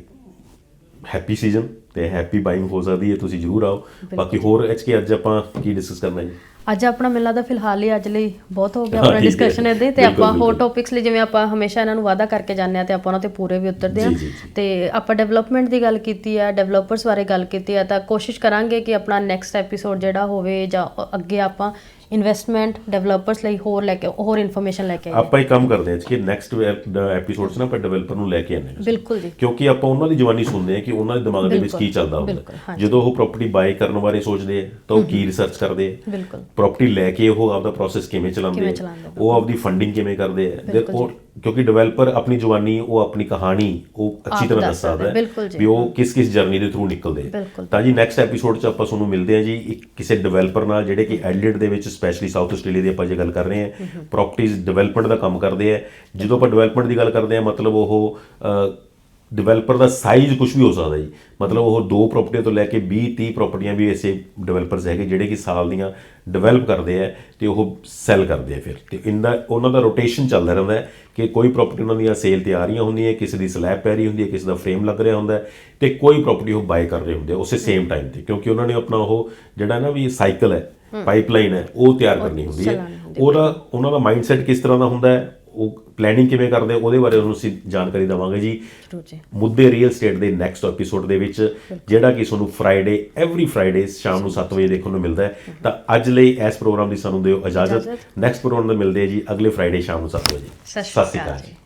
[SPEAKER 1] ਹੈਪੀ ਸੀਜ਼ਨ ਤੇ ਹੈਪੀ ਬਾਇੰਗ ਹੋ ਸਕਦੀ ਹੈ। ਤੁਸੀਂ ਜਰੂਰ ਆਓ। ਬਾਕੀ ਹੋਰ ਐਚ ਕੇ ਅੱਜ ਆਪਾਂ ਕੀ ਡਿਸਕਸ ਕਰਨਾ ਹੈ ਜੀ?
[SPEAKER 2] ਅੱਜ ਆਪਣਾ ਮਿਲਣਾ ਤਾਂ ਫਿਲਹਾਲ ਹੀ ਅੱਜ ਲਈ ਬਹੁਤ ਹੋ ਗਿਆ ਆਪਣਾ। ਡਿਸਕਸ਼ਨ ਇਹਦੇ ਤੇ ਆਪਾਂ ਹੋਰ। ਟੌਪਿਕਸ ਲਈ ਜਿਵੇਂ ਆਪਾਂ ਹਮੇਸ਼ਾ ਇਹਨਾਂ ਨੂੰ ਵਾਅਦਾ ਕਰਕੇ ਜਾਂਦੇ ਆ ਤੇ ਆਪਾਂ ਉਹਨਾਂ ਤੇ ਪੂਰੇ ਵੀ ਉਤਰਦੇ ਆ। ਤੇ ਆਪਾਂ ਡਿਵੈਲਪਮੈਂਟ ਦੀ ਗੱਲ ਕੀਤੀ ਆ ਡਿਵੈਲਪਰਸ ਬਾਰੇ ਗੱਲ ਕੀਤੀ ਆ ਤਾਂ ਕੋਸ਼ਿਸ਼ ਕਰਾਂਗੇ ਕਿ ਆਪਣਾ ਨੈਕਸਟ ਐਪੀਸੋਡ ਜਿਹੜਾ ਹੋਵੇ ਜਾਂ ਅੱਗੇ ਆਪਾਂ ਇਨਵੈਸਟਮੈਂਟ ਡਿਵੈਲਪਰਸ ਲਈ ਹੋਰ ਲੈ ਕੇ ਹੋਰ ਇਨਫੋਰਮੇਸ਼ਨ ਲੈ ਕੇ ਆਈਏ।
[SPEAKER 1] ਆਪਾਂ ਇਹ ਕੰਮ ਕਰਦੇ ਹਾਂ ਕਿ ਨੈਕਸਟ ਐਪੀਸੋਡ 'ਚ ਨਾ ਆਪਾਂ ਡਿਵੈਲਪਰ ਨੂੰ ਲੈ ਕੇ ਆਉਂਦੇ ਹਾਂ।
[SPEAKER 2] ਬਿਲਕੁਲ ਜੀ।
[SPEAKER 1] ਕਿਉਂਕਿ ਆਪਾਂ ਉਹਨਾਂ ਦੀ ਜਵਾਨੀ ਸੁਣਦੇ ਆ ਕਿ ਉਹਨਾਂ ਦੇ ਦਿਮਾਗ ਦੇ ਵਿੱਚ ਕੀ ਚੱਲਦਾ ਹੁੰਦਾ। ਜਦੋਂ ਉਹ ਪ੍ਰਾਪਰਟੀ ਬਾਏ ਕਰਨ ਬਾਰੇ ਸੋਚਦੇ ਆ ਤਾਂ ਉਹ ਕੀ ਰਿਸਰਚ ਕਰਦੇ ਆ।
[SPEAKER 2] ਬਿਲਕੁਲ।
[SPEAKER 1] ਪ੍ਰਾਪਰਟੀ ਲੈ ਕੇ ਉਹ ਆਪਦਾ ਪ੍ਰੋਸੈਸ ਕਿਵੇਂ ਚਲਾਉਂਦੇ ਆ। ਉਹ ਆਪਦੀ ਫੰਡਿੰਗ ਕਿਵੇਂ ਕਰਦੇ ਆ। ਉਹ ਕਿਉਂਕਿ ਡਿਵੈਲਪਰ ਆਪਣੀ ਜਵਾਨੀ ਉਹ ਆਪਣੀ ਕਹਾਣੀ ਉਹ ਅੱਛੀ ਤਰ੍ਹਾਂ
[SPEAKER 2] ਦੱਸ
[SPEAKER 1] ਸਕਦਾ ਹੈ। ਵੀ ਉਹ ਕਿਸ ਕਿਸ ਜਰਨੀ ਦੇ ਥਰੂ ਨਿਕਲਦੇ। ਤਾਂ ਜੀ ਨੈਕਸਟ ਐਪੀਸੋਡ 'ਚ ਆਪਾਂ ਤੁਹਾਨੂੰ ਮਿਲਦੇ ਆ ਜੀ ਇੱਕ ਕਿਸੇ ਡਿਵੈਲਪਰ ਨਾਲ ਜਿਹੜੇ ਕਿ ਐਡਲੇਟ ਦੇ ਵਿੱਚ ਸਪੈਸ਼ਲੀ ਸਾਊਥ ਆਸਟ੍ਰੇਲੀਆ ਦੀ ਆਪਾਂ ਜੇ ਗੱਲ ਕਰ ਰਹੇ ਹਾਂ ਪ੍ਰਾਪਰਟੀਆਂ ਡਿਵੈਲਪਮੈਂਟ ਦਾ ਕੰਮ ਕਰਦੇ ਆ ਜਦੋਂ ਆਪਾਂ ਡਿਵੈਲਪਮੈਂਟ ਦੀ ਗੱਲ ਕਰਦੇ ਆ ਮਤਲਬ ਉਹ ਡਿਵੈਲਪਰ ਦਾ ਸਾਈਜ਼ ਕੁਝ ਵੀ ਹੋ ਸਕਦਾ ਜੀ। ਮਤਲਬ ਉਹ ਦੋ ਪ੍ਰਾਪਰਟੀਆਂ ਤੋਂ ਲੈ ਕੇ 20 30 ਪ੍ਰਾਪਰਟੀਆਂ ਵੀ ਐਸੇ ਡਿਵੈਲਪਰਸ ਹੈਗੇ ਜਿਹੜੇ ਕਿ ਸਾਲ ਦੀਆਂ ਡਿਵੈਲਪ ਕਰਦੇ ਆ ਤੇ ਉਹ ਸੈਲ ਕਰਦੇ ਆ ਫਿਰ। ਤੇ ਇੰਦਾ ਉਹਨਾਂ ਦਾ ਰੋਟੇਸ਼ਨ ਚੱਲਦਾ ਰਹਿੰਦਾ ਕਿ ਕੋਈ ਪ੍ਰਾਪਰਟੀ ਉਹਨਾਂ ਦੀਆਂ ਸੇਲ ਤੇ ਆ ਰਹੀਆਂ ਹੁੰਦੀਆਂ ਕਿਸੇ ਦੀ ਸਲੈਬ ਪੈ ਰਹੀ ਹੁੰਦੀ ਹੈ ਕਿਸੇ ਦਾ ਫਰੇਮ ਲੱਗ ਰਿਹਾ ਹੁੰਦਾ ਤੇ ਕੋਈ ਪ੍ਰਾਪਰਟੀ ਉਹ ਬਾਏ ਕਰ ਰਹੇ ਹੁੰਦੇ ਉਸੇ ਸੇਮ ਟਾਈਮ ਤੇ। ਕਿਉਂਕਿ ਉਹਨਾਂ ਨੇ ਆਪਣਾ ਉਹ ਜਿਹੜਾ ਨਾ ਵੀ ਸਾਈਕਲ ਹੈ ਪਾਈਪਲਾਈਨ ਹੈ ਉਹ ਤਿਆਰ ਕਰਨੀ ਹੁੰਦੀ ਹੈ। ਉਹਦਾ ਉਹਨਾਂ ਦਾ ਮਾਈਂਡਸੈਟ ਕਿਸ ਤਰ੍ਹਾਂ ਦਾ ਹੁੰਦਾ ਹੈ? ਉਹ ਪਲੈਨਿੰਗ ਕਿਵੇਂ ਕਰਦੇ ਉਹਦੇ ਬਾਰੇ ਉਹਨੂੰ ਅਸੀਂ ਜਾਣਕਾਰੀ ਦੇਵਾਂਗੇ ਜੀ। ਮੁੱਦੇ ਰੀਅਲ ਸਟੇਟ ਦੇ ਨੈਕਸਟ ਐਪੀਸੋਡ ਦੇ ਵਿੱਚ ਜਿਹੜਾ ਕਿ ਤੁਹਾਨੂੰ ਫਰਾਈਡੇ ਐਵਰੀ ਫਰਾਈਡੇ ਸ਼ਾਮ ਨੂੰ 7 ਵਜੇ ਦੇਖਣ ਨੂੰ ਮਿਲਦਾ ਹੈ। ਤਾਂ ਅੱਜ ਲਈ ਇਸ ਪ੍ਰੋਗਰਾਮ ਦੀ ਸਾਨੂੰ ਦਿਓ ਇਜਾਜ਼ਤ। ਨੈਕਸਟ ਪ੍ਰੋਗਰਾਮ ਦੇ ਮਿਲਦੇ ਜੀ ਅਗਲੇ ਫਰਾਈਡੇ ਸ਼ਾਮ ਨੂੰ 7 ਵਜੇ।
[SPEAKER 2] ਸਤਿ ਸ਼੍ਰੀ ਅਕਾਲ ਜੀ।